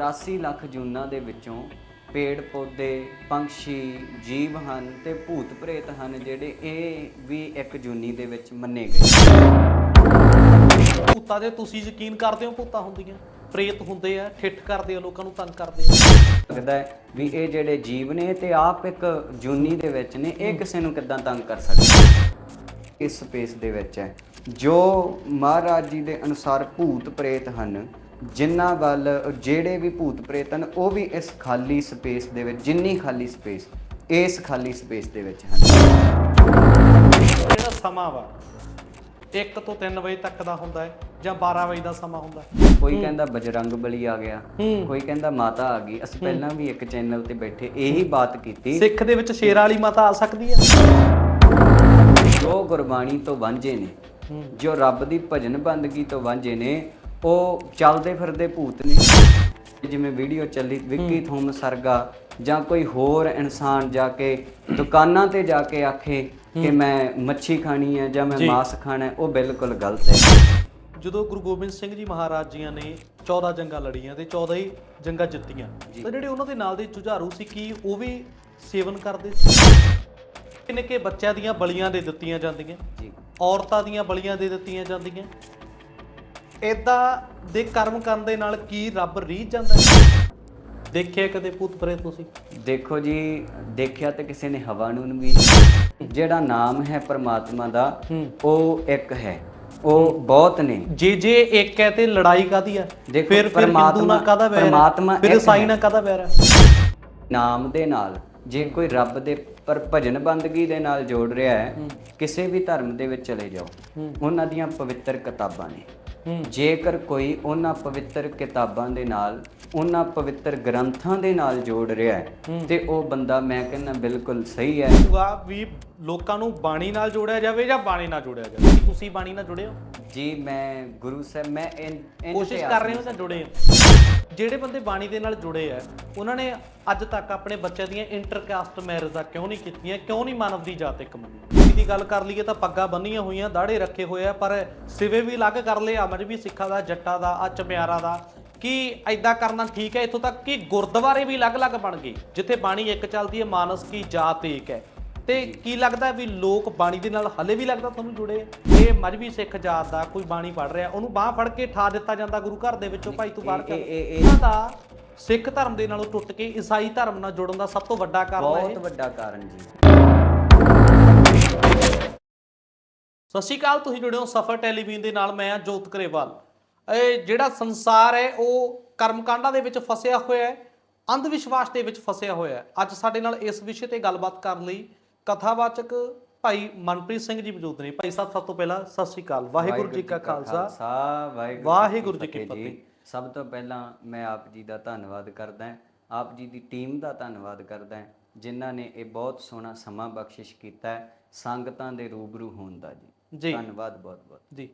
83 ਲੱਖ ਜੂਨਾਂ ਦੇ ਵਿੱਚੋਂ ਪੇੜ ਪੌਦੇ ਪੰਛੀ ਜੀਵ ਹਨ ਤੇ ਭੂਤ ਪ੍ਰੇਤ ਹਨ ਜਿਹੜੇ ਇਹ ਵੀ ਇੱਕ ਜੂਨੀ ਦੇ ਵਿੱਚ ਮੰਨੇ ਗਏ ਭੂਤਾਂ ਦੇ ਤੁਸੀਂ ਯਕੀਨ ਕਰਦੇ ਹੋ ਭੂਤਾਂ ਹੁੰਦੀਆਂ? ਪ੍ਰੇਤ ਹੁੰਦੇ ਆ ਠਿੱਠ ਕਰਦੇ ਆ ਲੋਕਾਂ ਨੂੰ ਤੰਗ ਕਰਦੇ ਆ। ਲੱਗਦਾ ਵੀ ਇਹ ਜਿਹੜੇ ਜੀਵ ਨੇ ਤੇ ਆਪ ਇੱਕ ਜੂਨੀ ਦੇ ਵਿੱਚ ਨੇ ਇਹ ਕਿਸੇ ਨੂੰ ਕਿੱਦਾਂ ਤੰਗ ਕਰ ਸਕਦੇ ਇਸ ਸਪੇਸ ਦੇ ਵਿੱਚ ਹੈ। ਜੋ ਮਹਾਰਾਜ ਜੀ ਦੇ ਅਨੁਸਾਰ ਭੂਤ ਪ੍ਰੇਤ ਹਨ ਜਿਨ੍ਹਾਂ ਵੱਲ ਜਿਹੜੇ ਵੀ ਭੂਤ ਪ੍ਰੇਤ ਹਨ ਉਹ ਵੀ ਇਸ ਖਾਲੀ ਸਪੇਸ ਦੇ ਵਿੱਚ ਜਿੰਨੀ ਖਾਲੀ ਸਪੇਸ ਇਸ ਖਾਲੀ ਸਪੇਸ ਦੇ ਵਿੱਚ ਹਨ। ਜਿਹੜਾ ਸਮਾਂ ਵਾ। 1 ਤੋਂ 3 ਵਜੇ ਤੱਕ ਦਾ ਹੁੰਦਾ ਹੈ ਜਾਂ 12 ਵਜੇ ਦਾ ਸਮਾਂ ਹੁੰਦਾ ਹੈ। ਕੋਈ ਕਹਿੰਦਾ ਬਜਰੰਗ ਬਲੀ ਆ ਗਿਆ। ਕੋਈ ਕਹਿੰਦਾ ਮਾਤਾ ਆ ਗਈ ਅਸੀਂ ਪਹਿਲਾਂ ਵੀ ਇੱਕ ਚੈਨਲ ਤੇ ਬੈਠੇ ਇਹੀ ਬਾਤ ਕੀਤੀ। ਸਿੱਖ ਦੇ ਵਿੱਚ ਸ਼ੇਰ ਵਾਲੀ ਮਾਤਾ ਆ ਸਕਦੀ ਹੈ। ਜੋ ਗੁਰਬਾਣੀ ਤੋਂ ਵਾਂਝੇ ਨੇ। ਜੋ ਰੱਬ ਦੀ ਭਜਨ ਬੰਦਗੀ ਤੋਂ ਵਾਂਝੇ ਨੇ ਉਹ ਚੱਲਦੇ ਫਿਰਦੇ ਭੂਤ ਨੇ। ਜਿਵੇਂ ਵੀਡੀਓ ਚੱਲੀ ਵਿੱਕੀ ਥੋਮ ਸਰਗਾ ਜਾਂ ਕੋਈ ਹੋਰ ਇਨਸਾਨ ਜਾ ਕੇ ਦੁਕਾਨਾਂ ਤੇ ਜਾ ਕੇ ਆਖੇ ਕਿ ਮੈਂ ਮੱਛੀ ਖਾਣੀ ਹੈ ਜਾਂ ਮੈਂ। ਮਾਸ ਖਾਣਾ ਹੈ ਉਹ ਬਿਲਕੁਲ ਗਲਤ ਹੈ। ਜਦੋਂ ਗੁਰੂ ਗੋਬਿੰਦ ਸਿੰਘ ਜੀ ਮਹਾਰਾਜ ਜੀਆਂ ਨੇ 14 ਜੰਗਾਂ ਲੜੀਆਂ ਤੇ 14 ਹੀ ਜੰਗਾਂ ਜਿੱਤੀਆਂ। ਤਾਂ ਜਿਹੜੇ ਉਹਨਾਂ ਦੇ ਨਾਲ ਦੇ ਜੁਝਾਰੂ ਸੀ ਕੀ ਉਹ ਵੀ ਸੇਵਨ ਕਰਦੇ ਸੀ? ਕਿੰਨੇ ਕੇ ਬੱਚਿਆਂ ਦੀਆਂ ਬਲੀਆਂ ਦੇ ਦਿੱਤੀਆਂ ਜਾਂਦੀਆਂ ਜੀ। ਔਰਤਾਂ ਦੀਆਂ ਬਲੀਆਂ ਦੇ ਦਿੱਤੀਆਂ ਜਾਂਦੀਆਂ ਇਦਾਂ ਦੇ ਕਰਮ ਕਰਨ ਦੇ ਨਾਲ ਕੀ ਰੱਬ ਰੀਝ ਜਾਂਦਾ ਹੈ? ਦੇਖਿਆ ਕਦੇ ਭੂਤ ਪ੍ਰੇਤ ਤੁਸੀਂ? ਦੇਖੋ ਜੀ ਦੇਖਿਆ ਤਾਂ ਕਿਸੇ ਨੇ ਹਵਾ ਨੂੰ ਵੀ ਨਹੀਂ। ਜਿਹੜਾ ਨਾਮ ਹੈ ਪਰਮਾਤਮਾ ਦਾ ਹੂੰ। ਉਹ ਇੱਕ ਹੈ। ਉਹ ਬਹੁਤ ਨੇ। ਜੇ ਜੇ ਇੱਕ ਹੈ ਤੇ ਲੜਾਈ ਕਾਦੀ ਦੇਖੋ, ਫਿਰ ਫਿਰ ਹਿੰਦੂ ਪਰਮਾਤਮਾ- ਨਾਲ ਕਾਦਾ ਵੈਰ ਹੈ ਪਰਮਾਤਮਾ ਫਿਰ ਇੱਕ। ਨਾਲ ਕਾਦਾ ਵੈਰ ਹੈ ਨਾਮ ਦੇ ਨਾਲ ਜੇ ਕੋਈ ਰੱਬ ਦੇ ਪਰ ਭਜਨ ਬੰਦਗੀ ਦੇ ਨਾਲ ਜੋੜ ਰਿਹਾ ਹੈ ਕਿਸੇ ਵੀ ਧਰਮ ਦੇ ਵਿੱਚ ਚਲੇ ਜਾਓ। ਉਹਨਾਂ ਦੀਆਂ ਪਵਿੱਤਰ ਕਿਤਾਬਾਂ ਨੇ। ਜੇਕਰ ਕੋਈ ਉਹਨਾਂ ਪਵਿੱਤਰ ਕਿਤਾਬਾਂ ਦੇ ਨਾਲ ਉਹਨਾਂ ਪਵਿੱਤਰ ਗ੍ਰੰਥਾਂ ਦੇ ਨਾਲ ਜੋੜ ਰਿਹਾ ਹੈ ਤੇ ਉਹ ਬੰਦਾ ਮੈਂ ਕਹਿੰਦਾ ਬਿਲਕੁਲ ਸਹੀ ਹੈ। ਵਾ ਵੀ ਲੋਕਾਂ ਨੂੰ ਬਾਣੀ ਨਾਲ ਜੋੜਿਆ ਜਾਵੇ ਜਾਂ ਬਾਣੀ ਨਾਲ ਜੋੜਿਆ ਜਾਵੇ? ਕੀ ਤੁਸੀਂ ਬਾਣੀ ਨਾਲ ਜੁੜੇ ਹੋ? ਜੀ ਮੈਂ ਗੁਰੂ ਸਾਹਿਬ ਮੈਂ ਕੋਸ਼ਿਸ਼ ਤੇ ਕਰ ਰਹੇ ਹੋ ਜਾਂ ਜੁੜੇ ਹੋ? ਜਿਹੜੇ ਬੰਦੇ ਬਾਣੀ ਦੇ ਨਾਲ ਜੁੜੇ ਆ, ਉਹਨਾਂ ਨੇ ਅੱਜ ਤੱਕ ਆਪਣੇ ਬੱਚਿਆਂ ਦੀਆਂ ਇੰਟਰਕਾਸਟ ਮੈਰਿਜਾਂ ਕਿਉਂ ਨਹੀਂ ਕੀਤੀਆਂ, ਕਿਉਂ ਨਹੀਂ ਮਾਨਵ ਦੀ ਜਾਤ ਇੱਕ ਮੰਨੀ? ਦੀ ਗੱਲ ਕਰ ਲਈਏ ਤਾਂ ਪੱਗਾਂ ਬੰਨੀਆਂ ਹੋਈਆਂ ਦਾੜੇ ਰੱਖੇ ਹੋਏ ਆ, ਪਰ ਸਿਵੇ ਵੀ ਅਲੱਗ ਕਰ ਲਏ, ਅਮਰ ਵੀ ਸਿੱਖਾਂ ਦਾ, ਜੱਟਾਂ ਦਾ, ਆ ਚਮਿਆਰਾ ਦਾ। ਕਿ ਐਦਾਂ ਕਰਨਾ ਠੀਕ ਹੈ ਇੱਥੋਂ ਤੱਕ ਕਿ ਗੁਰਦੁਆਰੇ ਵੀ ਅਲੱਗ-ਅਲੱਗ ਬਣ ਗਏ, ਜਿੱਥੇ ਬਾਣੀ ਇੱਕ ਚੱਲਦੀ ਹੈ, ਮਾਨਸ ਕੀ ਜਾਤ ਇੱਕ ਹੈ। ਤੇ ਕੀ ਲੱਗਦਾ ਵੀ ਲੋਕ ਬਾਣੀ ਦੇ ਨਾਲ ਹਲੇ ਵੀ ਲੱਗਦਾ ਤੁਹਾਨੂੰ ਜੁੜੇ ਆ? ਇਹ ਮਜਬੀ ਸਿੱਖ ਜਾਤ ਦਾ ਕੋਈ ਬਾਣੀ ਪੜ ਰਿਹਾ ਉਹਨੂੰ ਬਾਹ ਫੜ ਕੇ ਠਾ ਦਿੱਤਾ ਜਾਂਦਾ ਗੁਰੂ ਘਰ ਦੇ ਵਿੱਚੋਂ ਭਾਈ ਤੂੰ ਬਾਹਰ ਚੱਲ। ਇਹ- ਇਹ- ਇਹਨਾਂ ਦਾ ਸਿੱਖ ਧਰਮ ਦੇ ਨਾਲੋਂ ਟੁੱਟ ਕੇ ਈਸਾਈ ਧਰਮ ਨਾਲ ਜੁੜਨ ਦਾ ਸਭ ਤੋਂ ਵੱਡਾ ਕਾਰਨ ਹੈ ਬਹੁਤ ਵੱਡਾ ਕਾਰਨ ਜੀ। ਸਤਿ ਸ਼੍ਰੀ ਅਕਾਲ ਤੁਸੀਂ ਜੁੜੇ ਹੋ ਸਫਰ ਟੈਲੀਵਿਜ਼ਨ ਦੇ ਨਾਲ ਮੈਂ ਜੋਤ ਕਰੇਵਾਲ। ਇਹ ਜਿਹੜਾ ਸੰਸਾਰ ਹੈ ਉਹ ਕਰਮਕਾਂਡਾਂ ਦੇ ਵਿੱਚ ਫਸਿਆ ਹੋਇਆ ਹੈ ਅੰਧ ਵਿਸ਼ਵਾਸ ਦੇ ਵਿੱਚ ਫਸਿਆ ਹੋਇਆ ਹੈ। ਅੱਜ ਸਾਡੇ ਨਾਲ ਇਸ ਵਿਸ਼ੇ ਤੇ ਗੱਲਬਾਤ ਕਰਨ ਲਈ ਕਥਾਵਾਚਕ ਭਾਈ ਮਨਪ੍ਰੀਤ ਸਿੰਘ ਜੀ ਮੌਜੂਦ ਨੇ। ਭਾਈ ਸਾਹਿਬ ਸਭ ਤੋਂ ਪਹਿਲਾਂ ਸਤਿ ਸ਼੍ਰੀ ਅਕਾਲ। ਵਾਹਿਗੁਰੂ ਜੀ ਕਾ ਖਾਲਸਾ। ਵਾਹਿਗੁਰੂ ਜੀ ਕੀ ਜੀ। ਸਭ ਤੋਂ ਪਹਿਲਾਂ ਮੈਂ ਆਪ ਜੀ ਦਾ ਧੰਨਵਾਦ ਕਰਦਾ ਹਾਂ। ਆਪ ਜੀ ਦੀ ਟੀਮ ਦਾ ਧੰਨਵਾਦ ਕਰਦਾ ਹਾਂ ਜਿਨ੍ਹਾਂ ਨੇ ਇਹ ਬਹੁਤ ਸੋਹਣਾ ਸਮਾਂ ਬਖਸ਼ਿਸ਼ ਕੀਤਾ ਹੈ ਸੰਗਤਾਂ ਦੇ ਰੂਬਰੂ ਹੋਣ ਦਾ ਜੀ। ਜੀ। ਧੰਨਵਾਦ ਬਹੁਤ ਬਹੁਤ। ਜੀ।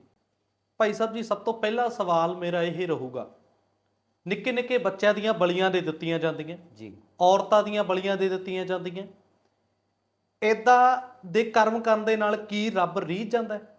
ਭਾਈ ਸਾਹਿਬ ਜੀ ਸਭ ਤੋਂ ਪਹਿਲਾ ਸਵਾਲ ਮੇਰਾ ਇਹ ਰਹੂਗਾ। ਨਿੱਕੇ ਨਿੱਕੇ ਬੱਚਿਆਂ ਦੀਆਂ ਬਲੀਆਂ ਦੇ ਦਿੱਤੀਆਂ ਜਾਂਦੀਆਂ। ਜੀ। ਔਰਤਾਂ ਦੀਆਂ ਬਲੀਆਂ ਦੇ ਦਿੱਤੀਆਂ ਜਾਂਦੀਆਂ। ਇਦਾਂ ਦੇ ਕਰਮ ਕਰਨ ਦੇ ਨਾਲ ਕੀ ਰੱਬ ਰੀਝ ਜਾਂਦਾ ਹੈ?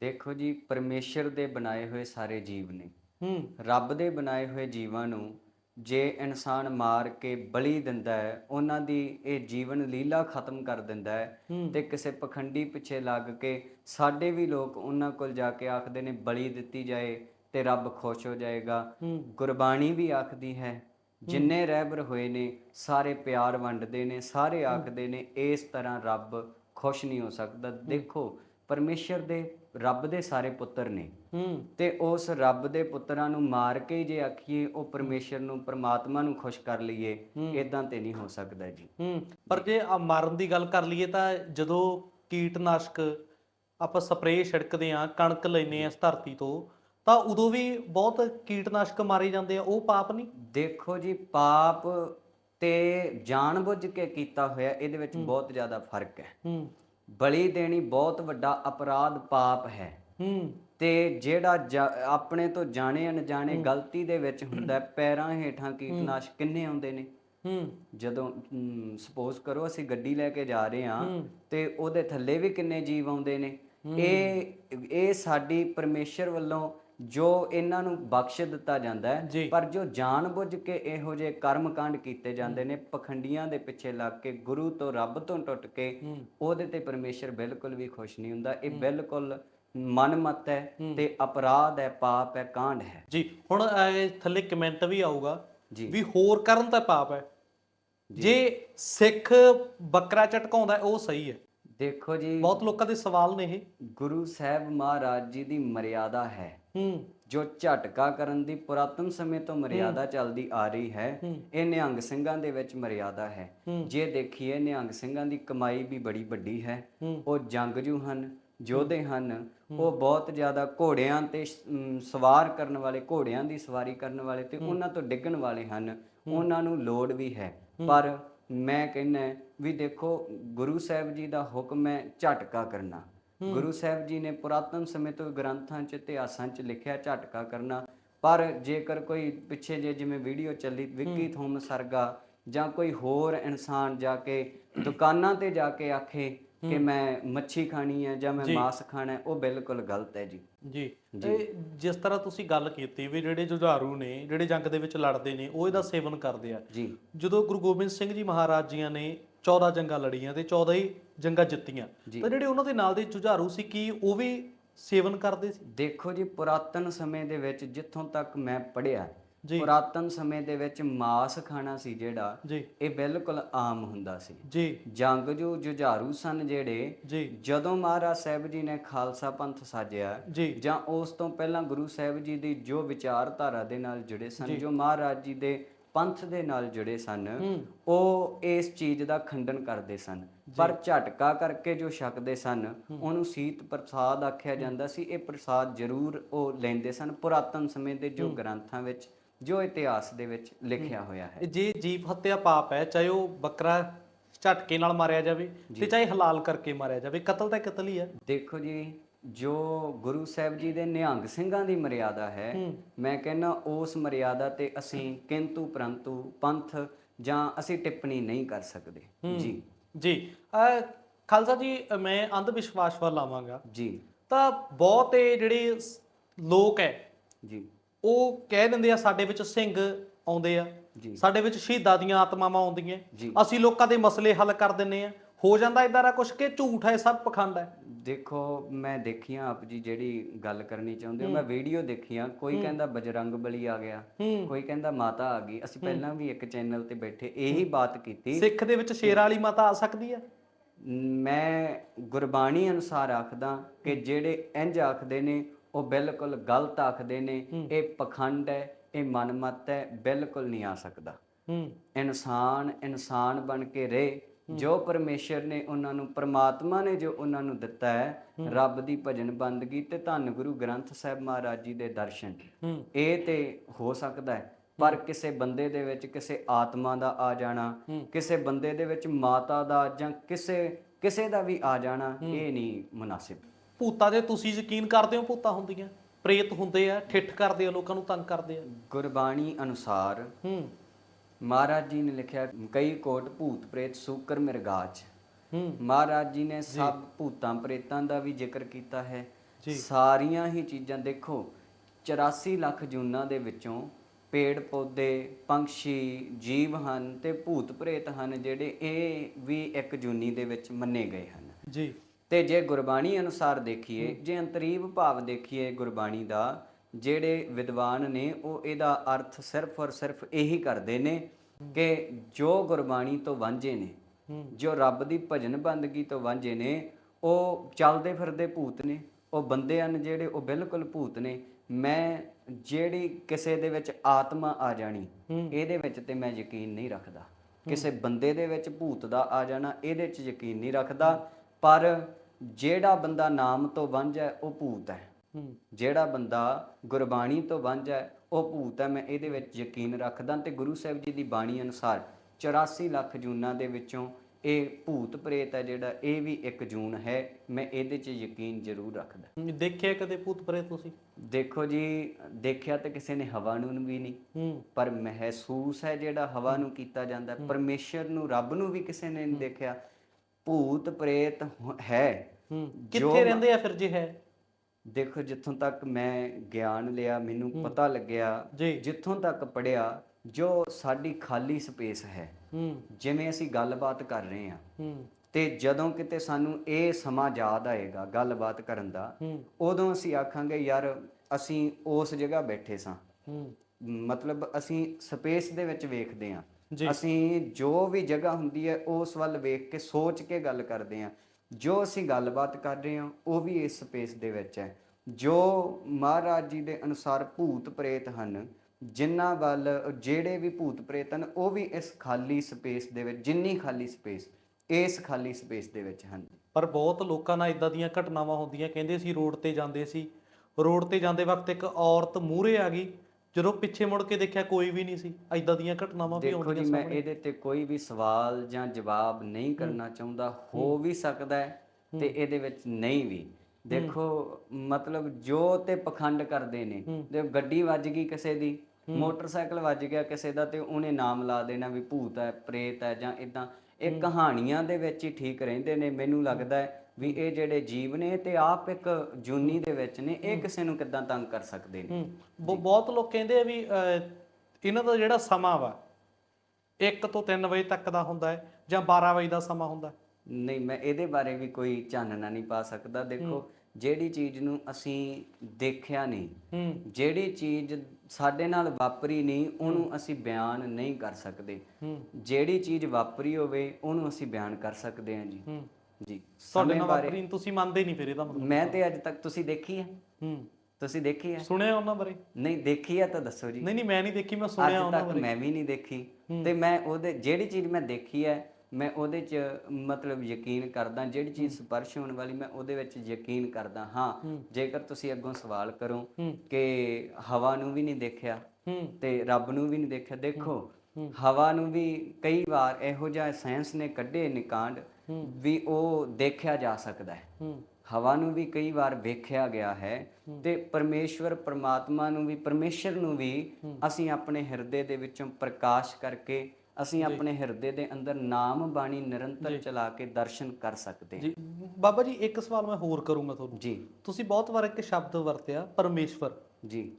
ਦੇਖੋ ਜੀ ਪਰਮੇਸ਼ਰ ਦੇ ਬਣਾਏ ਹੋਏ ਸਾਰੇ ਜੀਵ ਨੇ। ਹੂੰ। ਰੱਬ ਦੇ ਬਣਾਏ ਹੋਏ ਜੀਵਾਂ ਨੂੰ ਜੇ ਇਨਸਾਨ ਮਾਰ ਕੇ ਬਲੀ ਦਿੰਦਾ ਹੈ ਉਹਨਾਂ ਦੀ ਇਹ ਜੀਵਨ ਲੀਲਾ ਖਤਮ ਕਰ ਦਿੰਦਾ ਹੈ। ਹੂੰ। ਤੇ ਕਿਸੇ ਪਖੰਡੀ ਪਿੱਛੇ ਲੱਗ ਕੇ ਸਾਡੇ ਵੀ ਲੋਕ ਉਹਨਾਂ ਕੋਲ ਜਾ ਕੇ ਆਖਦੇ ਨੇ ਬਲੀ ਦਿੱਤੀ ਜਾਏ ਤੇ ਰੱਬ ਖੁਸ਼ ਹੋ ਜਾਏਗਾ। ਹੂੰ। ਗੁਰਬਾਣੀ ਵੀ ਆਖਦੀ ਹੈ ਜਿੰਨੇ ਰਹਿਬਰ ਹੋਏ ਨੇ ਸਾਰੇ ਪਿਆਰ ਵੰਡਦੇ ਨੇ ਸਾਰੇ ਆਖਦੇ ਨੇ ਇਸ ਤਰ੍ਹਾਂ ਰੱਬ ਖੁਸ਼ ਨਹੀਂ ਹੋ ਸਕਦਾ। ਦੇਖੋ ਪਰਮੇਸ਼ਰ ਦੇ ਰੱਬ ਦੇ ਸਾਰੇ ਪੁੱਤਰ ਨੇ। ਤੇ ਉਸ ਰੱਬ ਦੇ ਪੁੱਤਰਾਂ ਨੂੰ ਮਾਰ ਕੇ ਜੇ ਆਖੀਏ ਉਹ ਪਰਮੇਸ਼ਰ ਨੂੰ ਪਰਮਾਤਮਾ ਨੂੰ ਖੁਸ਼ ਕਰ ਲਈਏ ਇਦਾਂ ਤੇ ਨਹੀਂ ਹੋ ਸਕਦਾ ਜੀ। ਪਰ ਜੇ ਆ ਮਾਰਨ ਦੀ ਗੱਲ ਕਰ ਲਈਏ ਤਾਂ ਜਦੋਂ ਕੀਟਨਾਸ਼ਕ ਆਪਾਂ ਸਪਰੇਅ ਛਿੜਕਦੇ ਆ ਕਣਕ ਲੈਨੇ ਆ ਇਸ ਧਰਤੀ ਤੋਂ ਤਾਂ ਉਦੋਂ ਵੀ ਬਹੁਤ ਕੀਟਨਾਸ਼ਕ ਮਾਰੇ ਜਾਂਦੇ ਆ ਉਹ ਪਾਪ ਨਹੀਂ? ਦੇਖੋ ਜੀ ਪਾਪ ਤੇ ਜਾਣਬੁੱਝ ਕੇ ਕੀਤਾ ਹੋਇਆ ਇਹਦੇ ਵਿੱਚ ਬਹੁਤ ਜ਼ਿਆਦਾ ਫ਼ਰਕ ਹੈ। ਹੂੰ। ਬਲੀ ਦੇਣੀ ਬਹੁਤ ਵੱਡਾ ਅਪਰਾਧ ਪਾਪ ਹੈ। ਹੂੰ। ਤੇ ਜਿਹੜਾ ਆਪਣੇ ਤੋਂ ਜਾਣੇ ਅਣਜਾਣੇ ਗਲਤੀ ਦੇ ਵਿੱਚ ਹੁੰਦਾ ਪੈਰਾਂ ਹੇਠਾਂ ਕੀਟਨਾਸ਼ਕ ਕਿੰਨੇ ਆਉਂਦੇ ਨੇ? ਹੂੰ। ਜਦੋਂ ਸਪੋਜ਼ ਕਰੋ ਅਸੀਂ ਗੱਡੀ ਲੈ ਕੇ ਜਾ ਰਹੇ ਹਾਂ ਤੇ ਉਹਦੇ ਥੱਲੇ ਵੀ ਕਿੰਨੇ ਜੀਵ ਆਉਂਦੇ ਨੇ? ਇਹ ਇਹ ਸਾਡੀ ਪਰਮੇਸ਼ਰ ਵੱਲੋਂ ਜੋ ਇਹਨਾਂ ਨੂੰ ਬਖਸ਼ ਦਿੱਤਾ ਜਾਂਦਾ। ਹੈ ਪਰ ਜੋ ਜਾਣਬੁੱਝ ਕੇ ਇਹੋ ਜਿਹੇ ਕਰਮਕਾਂਡ ਕੀਤੇ ਜਾਂਦੇ ਨੇ ਪਖੰਡੀਆਂ ਦੇ ਪਿੱਛੇ ਲੱਗ ਕੇ ਗੁਰੂ ਤੋਂ ਰੱਬ ਤੋਂ ਟੁੱਟ ਕੇ ਉਹਦੇ ਤੇ ਪਰਮੇਸ਼ਰ ਬਿਲਕੁਲ ਵੀ ਖੁਸ਼ ਨਹੀਂ ਹੁੰਦਾ। ਇਹ ਬਿਲਕੁਲ ਮਨਮਤ ਹੈ ਤੇ ਅਪਰਾਧ ਹੈ ਪਾਪ ਹੈ ਕਾਂਡ ਹੈ। ਜੀ ਹੁਣ ਥੱਲੇ ਕਮੈਂਟ ਵੀ ਆਊਗਾ। ਵੀ ਹੋਰ ਕਰਨ ਤਾਂ ਪਾਪ ਹੈ। ਜੇ ਸਿੱਖ ਬੱਕਰਾ ਝਟਕਾਉਂਦਾ ਉਹ ਸਹੀ ਹੈ। ਦੇਖੋ ਜੀ। ਬਹੁਤ ਲੋਕਾਂ ਦੇ ਸਵਾਲ ਨੇ ਇਹ। ਗੁਰੂ ਸਾਹਿਬ ਮਹਾਰਾਜ ਜੀ ਦੀ ਮਰਿਆਦਾ ਹੈ। ਹੂੰ। ਜੋ ਝਟਕਾ ਕਰਨ ਦੀ ਪੁਰਾਤਨ ਸਮੇਂ ਤੋਂ ਮਰਿਆਦਾ ਚੱਲਦੀ ਆ ਰਹੀ ਹੈ ਇਹ ਨਿਹੰਗ ਸਿੰਘਾਂ ਦੇ ਵਿੱਚ ਮਰਿਆਦਾ ਹੈ। ਜੇ ਦੇਖੀਏ ਨਿਹੰਗ ਸਿੰਘਾਂ ਦੀ ਕਮਾਈ ਵੀ ਬੜੀ ਵੱਡੀ ਹੈ। ਉਹ ਜੰਗਜੂ ਹਨ ਯੋਧੇ ਹਨ ਉਹ ਬਹੁਤ ਜ਼ਿਆਦਾ ਘੋੜਿਆਂ ਤੇ ਸਵਾਰ ਕਰਨ ਵਾਲੇ ਘੋੜਿਆਂ ਦੀ ਸਵਾਰੀ ਕਰਨ ਵਾਲੇ ਤੇ ਉਹਨਾਂ ਤੋਂ ਡਿੱਗਣ ਵਾਲੇ ਹਨ। ਉਹਨਾਂ ਨੂੰ ਲੋੜ ਵੀ ਹੈ। ਪਰ ਮੈਂ ਕਹਿੰਦਾ ਵੀ ਦੇਖੋ ਗੁਰੂ ਸਾਹਿਬ ਜੀ ਦਾ ਹੁਕਮ ਹੈ ਝਟਕਾ ਕਰਨਾ। ਗੁਰੂ ਸਾਹਿਬ ਜੀ ਨੇ ਪੁਰਾਤਨ ਸਮੇਂ ਤੋਂ ਗ੍ਰੰਥਾਂ 'ਚ ਇਤਿਹਾਸਾਂ 'ਚ ਲਿਖਿਆ ਝਟਕਾ ਕਰਨਾ। ਪਰ ਜੇਕਰ ਕੋਈ ਪਿੱਛੇ ਜੇ ਜਿਵੇਂ ਵੀਡੀਓ ਚੱਲੀ ਵਿੱਕੀ ਥੋਮਸ ਸਰਗਾ ਜਾਂ ਕੋਈ ਹੋਰ ਇਨਸਾਨ ਜਾ ਕੇ ਦੁਕਾਨਾਂ ਤੇ ਜਾ ਕੇ ਆਖੇ ਕਿ ਮੈਂ ਮੱਛੀ ਖਾਣੀ ਹੈ ਜਾਂ ਮੈਂ ਮਾਸ ਖਾਣਾ ਹੈ ਉਹ ਬਿਲਕੁਲ ਗਲਤ ਹੈ ਜੀ। ਜੀ। ਤੇ ਜਿਸ ਤਰ੍ਹਾਂ ਤੁਸੀਂ ਗੱਲ ਕੀਤੀ ਵੀ ਜਿਹੜੇ ਜੁਝਾਰੂ ਨੇ ਜਿਹੜੇ ਜੰਗ ਦੇ ਵਿੱਚ ਲੜਦੇ ਨੇ ਉਹ ਇਹਦਾ ਸੇਵਨ ਕਰਦੇ ਆ। ਜੀ। ਜਦੋਂ ਗੁਰੂ ਗੋਬਿੰਦ ਸਿੰਘ ਜੀ ਮਹਾਰਾਜ ਜੀਆਂ ਨੇ 14 ਜੰਗਾਂ ਲੜੀਆਂ ਤੇ 14 ਹੀ ਜੰਗਾਂ ਜਿੱਤੀਆਂ। ਤਾਂ ਜਿਹੜੇ ਉਹਨਾਂ ਦੇ ਨਾਲ ਦੇ ਜੁਝਾਰੂ ਸੀ ਕੀ ਉਹ ਵੀ ਸੇਵਨ ਕਰਦੇ ਸੀ? ਦੇਖੋ ਜੀ ਪੁਰਾਤਨ ਸਮੇਂ ਦੇ ਵਿੱਚ ਜਿੱਥੋਂ ਤੱਕ ਮੈਂ ਪੜ੍ਹਿਆ ਜੀ। ਪੁਰਾਤਨ ਸਮੇਂ ਦੇ ਵਿੱਚ ਮਾਸ ਖਾਣਾ ਸੀ ਜਿਹੜਾ ਜੀ। ਇਹ ਬਿਲਕੁਲ ਆਮ ਹੁੰਦਾ ਸੀ। ਜੀ। ਜੰਗਜੂ ਜੁਝਾਰੂ ਸਨ ਜਿਹੜੇ ਜੀ। ਜਦੋਂ ਮਹਾਰਾਜ ਸਾਹਿਬ ਜੀ ਨੇ ਖਾਲਸਾ ਪੰਥ ਸਾਜਿਆ ਜੀ। ਜਾਂ ਉਸ ਤੋਂ ਪਹਿਲਾਂ ਗੁਰੂ ਸਾਹਿਬ ਜੀ ਦੀ ਜੋ ਵਿਚਾਰਧਾਰਾ ਦੇ ਨਾਲ ਜੁੜੇ ਸਨ ਜੋ ਮਹਾਰਾਜ ਜੀ ਦੇ ਪੰਥ ਦੇ ਨਾਲ ਜੁੜੇ ਸਨ ਉਹ ਇਸ ਚੀਜ਼ ਦਾ ਖੰਡਨ ਕਰਦੇ ਸਨ। ਪਰ ਝਟਕਾ ਕਰਕੇ ਜੋ ਛਕਦੇ ਸਨ ਉਹਨੂੰ ਸੀਤ ਪ੍ਰਸਾਦ ਆਖਿਆ ਜਾਂਦਾ ਸੀ। ਇਹ ਪ੍ਰਸਾਦ ਜ਼ਰੂਰ ਉਹ ਲੈਂਦੇ ਸਨ ਪੁਰਾਤਨ ਸਮੇਂ ਦੇ ਜੋ ਗ੍ਰੰਥਾਂ ਵਿੱਚ ਜੋ ਇਤਿਹਾਸ ਦੇ ਵਿੱਚ ਲਿਖਿਆ ਹੋਇਆ ਹੈ। ਜੇ ਜੀਵ ਹੱਤਿਆ ਪਾਪ ਹੈ ਚਾਹੇ ਉਹ ਬੱਕਰਾ ਝਟਕੇ ਨਾਲ ਮਾਰਿਆ ਜਾਵੇ ਤੇ ਚਾਹੇ ਹਲਾਲ ਕਰਕੇ ਮਾਰਿਆ ਜਾਵੇ ਕਤਲ ਤਾਂ ਕਤਲ ਹੀ ਹੈ। ਦੇਖੋ ਜੀ ਜੋ ਗੁਰੂ ਸਾਹਿਬ ਜੀ ਦੇ ਨਿਹੰਗ ਸਿੰਘਾਂ ਦੀ ਮਰਿਆਦਾ ਹੈ ਮੈਂ ਕਹਿੰਦਾ ਉਸ ਮਰਿਆਦਾ ਤੇ ਅਸੀਂ ਕਿੰਤੂ ਪਰੰਤੂ ਪੰਥ ਜਾਂ ਅਸੀਂ ਟਿੱਪਣੀ ਨਹੀਂ ਕਰ ਸਕਦੇ। ਜੀ। ਜੀ। ਖਾਲਸਾ ਜੀ ਮੈਂ ਅੰਧ ਵਿਸ਼ਵਾਸ ਵੱਲ ਆਵਾਂਗਾ। ਜੀ। ਤਾਂ ਬਹੁਤ ਜਿਹੜੇ ਲੋਕ ਹੈ ਜੀ। ਉਹ ਕਹਿ ਦਿੰਦੇ ਆ ਸਾਡੇ ਵਿੱਚ ਸਿੰਘ ਆਉਂਦੇ ਆ। ਸਾਡੇ ਵਿੱਚ ਸ਼ਹੀਦਾਂ ਦੀਆਂ ਆਤਮਾਵਾਂ ਆਉਂਦੀਆਂ। ਅਸੀਂ ਲੋਕਾਂ ਦੇ ਮਸਲੇ ਹੱਲ ਕਰ ਦਿੰਨੇ ਆ। ਹੋ ਜਾਂਦਾ ਇਦਾਂ ਦਾ ਕੁਝ ਕਿ ਝੂਠ ਹੈ ਸਭ ਪਖੰਡ ਹੈ। ਦੇਖੋ ਮੈਂ ਦੇਖੀਆਂ ਆਪ ਜੀ ਜਿਹੜੀ ਗੱਲ ਕਰਨੀ ਚਾਹੁੰਦੇ ਹੋ। ਮੈਂ ਵੀਡੀਓ ਦੇਖੀਆਂ ਕੋਈ ਕਹਿੰਦਾ ਬਜਰੰਗ ਬਲੀ ਆ ਗਿਆ ਕੋਈ ਕਹਿੰਦਾ ਮਾਤਾ ਆ ਗਈ। ਅਸੀਂ ਪਹਿਲਾਂ ਵੀ ਇੱਕ ਚੈਨਲ ਤੇ ਬੈਠੇ ਇਹੀ ਬਾਤ ਕੀਤੀ। ਸਿੱਖ ਦੇ ਵਿੱਚ ਸ਼ੇਰ ਵਾਲੀ ਮਾਤਾ ਆ ਸਕਦੀ ਹੈ ਮੈਂ ਗੁਰਬਾਣੀ ਅਨੁਸਾਰ ਆਖਦਾ ਕਿ ਜਿਹੜੇ ਇੰਜ ਆਖਦੇ ਨੇ ਉਹ ਬਿਲਕੁਲ ਗਲਤ ਆਖਦੇ ਨੇ। ਇਹ ਪਖੰਡ ਹੈ ਇਹ ਮਨਮਤ ਹੈ ਬਿਲਕੁਲ ਨਹੀਂ ਆ ਸਕਦਾ। ਹੂੰ। ਇਨਸਾਨ ਇਨਸਾਨ ਬਣ ਕੇ ਰਹੇ। ਜੋ ਪਰਮੇਸ਼ਰ ਨੇ ਉਹਨਾਂ ਨੂੰ ਪ੍ਰਮਾਤਮਾ ਨੇ ਜੋ ਉਹਨਾਂ ਨੂੰ ਦਿੱਤਾ ਹੈ ਰੱਬ ਦੀ ਭਜਨ ਬੰਦਗੀ ਤੇ ਧੰਨ ਗੁਰੂ ਗ੍ਰੰਥ ਸਾਹਿਬ ਮਹਾਰਾਜ ਜੀ ਦੇ ਦਰਸ਼ਨ। ਇਹ ਤੇ ਹੋ ਸਕਦਾ ਹੈ ਪਰ ਕਿਸੇ ਬੰਦੇ ਦੇ ਵਿੱਚ ਕਿਸੇ ਆਤਮਾ ਦਾ ਆ ਜਾਣਾ ਕਿਸੇ ਬੰਦੇ ਦੇ ਵਿੱਚ ਮਾਤਾ ਦਾ ਜਾਂ ਕਿਸੇ ਕਿਸੇ ਦਾ ਵੀ ਆ ਜਾਣਾ ਇਹ ਨਹੀਂ ਮੁਨਾਸਿਬ। ਭੂਤਾਂ ਦੇ ਤੁਸੀਂ ਯਕੀਨ ਕਰਦੇ ਹੋ ਭੂਤਾਂ ਹੁੰਦੀਆਂ? ਪ੍ਰੇਤ ਹੁੰਦੇ ਆ ਠਿੱਠ ਕਰਦੇ ਆ ਲੋਕਾਂ ਨੂੰ ਤੰਗ ਕਰਦੇ ਆ? ਗੁਰਬਾਣੀ ਅਨੁਸਾਰ ਹੂੰ। ਮਹਾਰਾਜ ਜੀ ਨੇ ਲਿਖਿਆ ਕਈ ਕੋਟ ਭੂਤ ਪ੍ਰੇਤ ਸੂਕਰ ਮਿਰਗਾਚ ਹੂੰ। ਮਹਾਰਾਜ ਜੀ ਨੇ ਸਭ ਭੂਤਾਂ ਪ੍ਰੇਤਾਂ ਦਾ ਵੀ ਜ਼ਿਕਰ ਕੀਤਾ ਹੈ। ਸਾਰੀਆਂ ਹੀ ਚੀਜ਼ਾਂ ਦੇਖੋ 84 ਲੱਖ ਜੂਨਾਂ ਦੇ ਵਿੱਚੋਂ ਪੇੜ ਪੌਦੇ ਪੰਛੀ ਜੀਵ ਹਨ ਤੇ ਭੂਤ ਪ੍ਰੇਤ ਹਨ ਜਿਹੜੇ ਇਹ ਵੀ ਇੱਕ ਜੂਨੀ ਦੇ ਵਿੱਚ ਮੰਨੇ ਗਏ ਹਨ। ਜੀ। ਤੇ ਜੇ ਗੁਰਬਾਣੀ ਅਨੁਸਾਰ ਦੇਖੀਏ ਜੇ ਅੰਤਰੀਵ ਭਾਵ ਦੇਖੀਏ ਗੁਰਬਾਣੀ ਦਾ ਜਿਹੜੇ ਵਿਦਵਾਨ ਨੇ ਉਹ ਇਹਦਾ ਅਰਥ ਸਿਰਫ ਔਰ ਸਿਰਫ ਇਹੀ ਕਰਦੇ ਨੇ ਕਿ ਜੋ ਗੁਰਬਾਣੀ ਤੋਂ ਵਾਂਝੇ ਨੇ ਜੋ ਰੱਬ ਦੀ ਭਜਨ ਬੰਦਗੀ ਤੋਂ ਵਾਂਝੇ ਨੇ ਉਹ ਚੱਲਦੇ ਫਿਰਦੇ ਭੂਤ ਨੇ ਉਹ ਬੰਦੇ ਹਨ ਜਿਹੜੇ ਉਹ ਬਿਲਕੁਲ ਭੂਤ ਨੇ। ਮੈਂ ਜਿਹੜੀ ਕਿਸੇ ਦੇ ਵਿੱਚ ਆਤਮਾ ਆ ਜਾਣੀ ਇਹਦੇ ਵਿੱਚ ਤੇ ਮੈਂ ਯਕੀਨ ਨਹੀਂ ਰੱਖਦਾ। ਕਿਸੇ ਬੰਦੇ ਦੇ ਵਿੱਚ ਭੂਤ ਦਾ ਆ ਜਾਣਾ ਇਹਦੇ 'ਚ ਯਕੀਨ ਨਹੀਂ ਰੱਖਦਾ। ਪਰ ਜਿਹੜਾ ਬੰਦਾ ਨਾਮ ਤੋਂ ਵਾਂਝਾ ਉਹ ਭੂਤ ਹੂੰ। ਜਿਹੜਾ ਬੰਦਾ ਗੁਰਬਾਣੀ ਤੋਂ ਵਾਂਝਾ ਹੈ ਉਹ ਭੂਤ ਹੈ ਮੈਂ ਇਹਦੇ ਵਿੱਚ ਯਕੀਨ ਰੱਖਦਾ ਤੇ ਗੁਰੂ ਸਾਹਿਬ ਜੀ ਦੀ ਬਾਣੀ ਅਨੁਸਾਰ 84 ਲੱਖ ਜੂਨਾਂ ਦੇ ਵਿੱਚੋਂ ਇਹ ਭੂਤ ਪ੍ਰੇਤ ਹੈ ਜਿਹੜਾ ਇਹ ਵੀ ਇੱਕ ਜੂਨ ਹੈ ਮੈਂ ਇਹਦੇ 'ਚ ਯਕੀਨ ਜ਼ਰੂਰ ਰੱਖਦਾ। ਦੇਖਿਆ ਕਦੇ ਭੂਤ ਪ੍ਰੇਤ ਤੁਸੀਂ? ਦੇਖੋ ਜੀ ਦੇਖਿਆ ਤਾਂ ਕਿਸੇ ਨੇ ਹਵਾ ਨੂੰ ਵੀ ਨਹੀਂ ਪਰ ਮਹਿਸੂਸ ਹੈ ਜਿਹੜਾ ਹਵਾ ਨੂੰ ਕੀਤਾ ਜਾਂਦਾ। ਪਰਮੇਸ਼ਰ ਨੂੰ ਰੱਬ ਨੂੰ ਵੀ ਕਿਸੇ ਨੇ ਨਹੀਂ ਦੇਖਿਆ। ਭੂਤ ਪ੍ਰੇਤ ਹੁ- ਕਿੱਥੇ ਰਹਿੰਦੇ ਆ ਫਿਰ ਜੇ ਹੈ? ਦੇਖੋ ਜਿੱਥੋਂ ਤੱਕ ਮੈਂ ਗਿਆਨ ਲਿਆ ਮੈਨੂੰ ਪਤਾ ਲੱਗਿਆ ਜਿੱਥੋਂ ਤੱਕ ਪੜਿਆ ਜੋ ਸਾਡੀ ਖਾਲੀ ਸਪੇਸ ਹੈ ਜਿਵੇਂ ਅਸੀਂ ਗੱਲਬਾਤ ਕਰ ਰਹੇ ਹਾਂ ਤੇ ਜਦੋਂ ਕਿਤੇ ਸਾਨੂੰ ਇਹ ਸਮਾਂ ਯਾਦ ਆਏਗਾ ਗੱਲਬਾਤ ਕਰਨ ਦਾ ਉਦੋਂ ਅਸੀਂ ਆਖਾਂਗੇ ਯਾਰ ਅਸੀਂ ਉਸ ਜਗ੍ਹਾ ਬੈਠੇ ਸਾਂ। ਮਤਲਬ ਅਸੀਂ ਸਪੇਸ ਦੇ ਵਿੱਚ ਵੇਖਦੇ ਹਾਂ। ਅਸੀਂ ਜੋ ਵੀ ਜਗ੍ਹਾ ਹੁੰਦੀ ਹੈ ਉਸ ਵੱਲ ਵੇਖ ਕੇ ਸੋਚ ਕੇ ਗੱਲ ਕਰਦੇ ਹਾਂ। ਜੋ ਅਸੀਂ ਗੱਲਬਾਤ ਕਰ ਰਹੇ ਹਾਂ, ਉਹ ਵੀ ਇਸ ਸਪੇਸ ਦੇ ਵਿੱਚ ਹੈ। ਜੋ ਮਹਾਰਾਜ ਜੀ ਦੇ ਅਨੁਸਾਰ ਭੂਤ ਪ੍ਰੇਤ ਹਨ, ਜਿਨ੍ਹਾਂ ਵੱਲ ਜਿਹੜੇ ਵੀ ਭੂਤ ਪ੍ਰੇਤ ਹਨ, ਉਹ ਵੀ ਇਸ ਖਾਲੀ ਸਪੇਸ ਦੇ ਵਿੱਚ, ਜਿੰਨੀ ਖਾਲੀ ਸਪੇਸ ਇਸ ਖਾਲੀ ਸਪੇਸ ਦੇ ਵਿੱਚ ਹਨ। ਪਰ ਬਹੁਤ ਲੋਕਾਂ ਨਾਲ ਇਦਾਂ ਦੀਆਂ ਘਟਨਾਵਾਂ ਹੁੰਦੀਆਂ, ਕਹਿੰਦੇ ਸੀ ਰੋਡ ਤੇ ਜਾਂਦੇ ਸੀ। ਰੋਡ ਤੇ ਜਾਂਦੇ ਵਕਤ ਇੱਕ ਔਰਤ ਮੂਹਰੇ ਆ ਗਈ ਜਦੋਂ ਪਿੱਛੇ ਮੁੜ ਕੇ ਦੇਖਿਆ ਕੋਈ ਵੀ ਨਹੀਂ ਸੀ ਇਦਾਂ ਦੀਆਂ ਘਟਨਾਵਾਂ ਵੀ ਦੇਖੋ ਆਉਂਦੀਆਂ ਜੀ ਮੈਂ ਸਾਹਮਣੇ। ਇਹਦੇ ਤੇ ਕੋਈ ਵੀ ਸਵਾਲ ਜਾਂ ਜਵਾਬ ਨਹੀਂ ਕਰਨਾ ਚਾਹੁੰਦਾ ਹੋ ਵੀ ਸਕਦਾ ਹੈ ਤੇ ਇਹਦੇ ਵਿੱਚ ਨਹੀਂ ਵੀ। ਦੇਖੋ ਮਤਲਬ ਜੋ ਤੇ ਪਖੰਡ ਕਰਦੇ ਨੇ ਤੇ ਗੱਡੀ ਵੱਜ ਗਈ ਕਿਸੇ ਦੀ ਮੋਟਰਸਾਈਕਲ ਵੱਜ ਗਿਆ ਕਿਸੇ ਦਾ ਤੇ ਉਹਨੇ ਨਾਮ ਲਾ ਦੇਣਾ ਵੀ ਭੂਤ ਹੈ ਪ੍ਰੇਤ ਹੈ ਜਾਂ ਇਦਾਂ ਇਹ ਕਹਾਣੀਆਂ ਦੇ ਵਿੱਚ ਹੀ ਠੀਕ ਰਹਿੰਦੇ ਨੇ ਮੈਨੂੰ ਲੱਗਦਾ ਹੈ ਵੀ ਇਹ ਜਿਹੜੇ ਜੀਵ ਨੇ ਤੇ ਆਪ ਇੱਕ ਜੂਨੀ ਦੇ ਵਿੱਚ ਨੇ ਇਹ ਕਿਸੇ ਨੂੰ ਕਿਦਾਂ ਤੰਗ ਕਰ ਸਕਦੇ ਨੇ? ਬਹੁਤ ਲੋਕ ਕਹਿੰਦੇ ਆ ਵੀ ਇਹਨਾਂ ਦਾ ਜਿਹੜਾ ਸਮਾਂ ਵਾ 1 ਤੋਂ 3 ਵਜੇ ਤੱਕ ਦਾ ਹੁੰਦਾ ਹੈ ਜਾਂ 12 ਵਜੇ ਦਾ ਸਮਾਂ ਹੁੰਦਾ ਨਹੀਂ ਮੈਂ ਇਹਦੇ ਬਾਰੇ ਵੀ ਕੋਈ ਚਾਨਣਾ ਨਹੀਂ ਪਾ ਸਕਦਾ। ਦੇਖੋ ਜਿਹੜੀ ਚੀਜ਼ ਨੂੰ ਅਸੀਂ ਦੇਖਿਆ ਨਹੀਂ ਜਿਹੜੀ ਚੀਜ਼ ਸਾਡੇ ਨਾਲ ਵਾਪਰੀ ਨਹੀਂ ਉਹਨੂੰ ਅਸੀਂ ਬਿਆਨ ਨਹੀਂ ਕਰ ਸਕਦੇ। ਜਿਹੜੀ ਚੀਜ਼ ਵਾਪਰੀ ਹੋਵੇ ਉਹਨੂੰ ਅਸੀਂ ਬਿਆਨ ਕਰ ਸਕਦੇ ਹਾਂ ਜੀ। ਜੀ ਤੁਹਾਡੇ ਨਾਲ ਬਾਰੇ। ਵਾਪਰੀ ਤੁਸੀਂ ਮੰਨਦੇ ਨਹੀਂ ਫਿਰ ਇਹਦਾ ਮਤਲਬ। ਮੈਂ ਤੇ ਅੱਜ ਤੱਕ ਤੁਸੀਂ ਦੇਖੀ ਹੈ ਹੂੰ। ਤੁਸੀਂ ਦੇਖੀ ਹੈ ਸੁਣਿਆ ਉਹਨਾਂ ਬਾਰੇ? ਨਹੀਂ ਦੇਖੀ ਹੈ ਤਾਂ ਦੱਸੋ ਜੀ। ਨਹੀਂ ਨਹੀਂ ਮੈਂ ਨਹੀਂ ਦੇਖੀ ਮੈਂ ਅੱਜ ਸੁਣਿਆ ਉਹਨਾਂ ਤੱਕ ਬਾਰੇ। ਮੈਂ ਵੀ ਨਹੀਂ ਦੇਖੀ। ਤੇ ਮੈਂ ਉਹਦੇ ਜਿਹੜੀ ਚੀਜ਼ ਮੈਂ ਦੇਖੀ ਹੈ ਮੈਂ ਉਹਦੇ 'ਚ ਮਤਲਬ ਯਕੀਨ ਕਰਦਾ ਜਿਹੜੀ ਚੀਜ਼ ਸਪਰਸ਼ ਹੋਣ ਵਾਲੀ ਮੈਂ ਉਹਦੇ ਵਿੱਚ ਯਕੀਨ ਕਰਦਾ ਹਾਂ ਜੇਕਰ ਤੁਸੀਂ ਅੱਗੋਂ ਸਵਾਲ ਕਰੋ। ਕਿ ਹਵਾ ਨੂੰ ਵੀ ਨਹੀਂ ਦੇਖਿਆ ਹੂੰ। ਤੇ ਰੱਬ ਨੂੰ ਵੀ ਨਹੀਂ ਦੇਖਿਆ ਦੇਖੋ ਹਵਾ ਨੂੰ ਵੀ ਕਈ ਵਾਰ ਇਹੋ ਜਿਹਾ ਸਾਇੰਸ ਨੇ ਕੱਢੇ ਨਿਕਾਂਡ ਵੀ ਉਹ ਦੇਖਿਆ ਜਾ ਸਕਦਾ ਹੈ। ਹਵਾ ਨੂੰ ਵੀ ਕਈ ਵਾਰ ਵੇਖਿਆ ਗਿਆ ਹੈ ਤੇ ਪਰਮੇਸ਼ਵਰ ਪ੍ਰਮਾਤਮਾ ਨੂੰ ਵੀ ਪਰਮੇਸ਼ਰ ਨੂੰ ਵੀ ਅਸੀਂ ਆਪਣੇ ਹਿਰਦੇ ਦੇ ਵਿੱਚੋਂ ਪ੍ਰਕਾਸ਼ ਕਰਕੇ ਅਸੀਂ ਆਪਣੇ ਹਿਰਦੇ ਦੇ ਅੰਦਰ ਨਾਮ ਬਾਣੀ ਨਿਰੰਤਰ ਚਲਾ ਕੇ ਦਰਸ਼ਨ ਕਰ ਸਕਦੇ ਹਾਂ। ਜੀ ਬਾਬਾ ਜੀ ਇੱਕ ਸਵਾਲ ਮੈਂ ਹੋਰ ਕਰੂੰਗਾ ਤੁਹਾਨੂੰ। ਜੀ। ਤੁਸੀਂ ਬਹੁਤ ਵਾਰ ਇੱਕ ਸ਼ਬਦ ਵਰਤਿਆ ਪਰਮੇਸ਼ਵਰ। ਜੀ।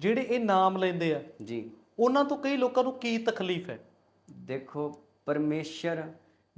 ਜਿਹੜੇ ਇਹ ਨਾਮ ਲੈਂਦੇ ਆ ਜੀ। ਉਹਨਾਂ ਤੋਂ ਕਈ ਲੋਕਾਂ ਨੂੰ ਕੀ ਤਕਲੀਫ ਹੈ? ਦੇਖੋ ਪਰਮੇਸ਼ਰ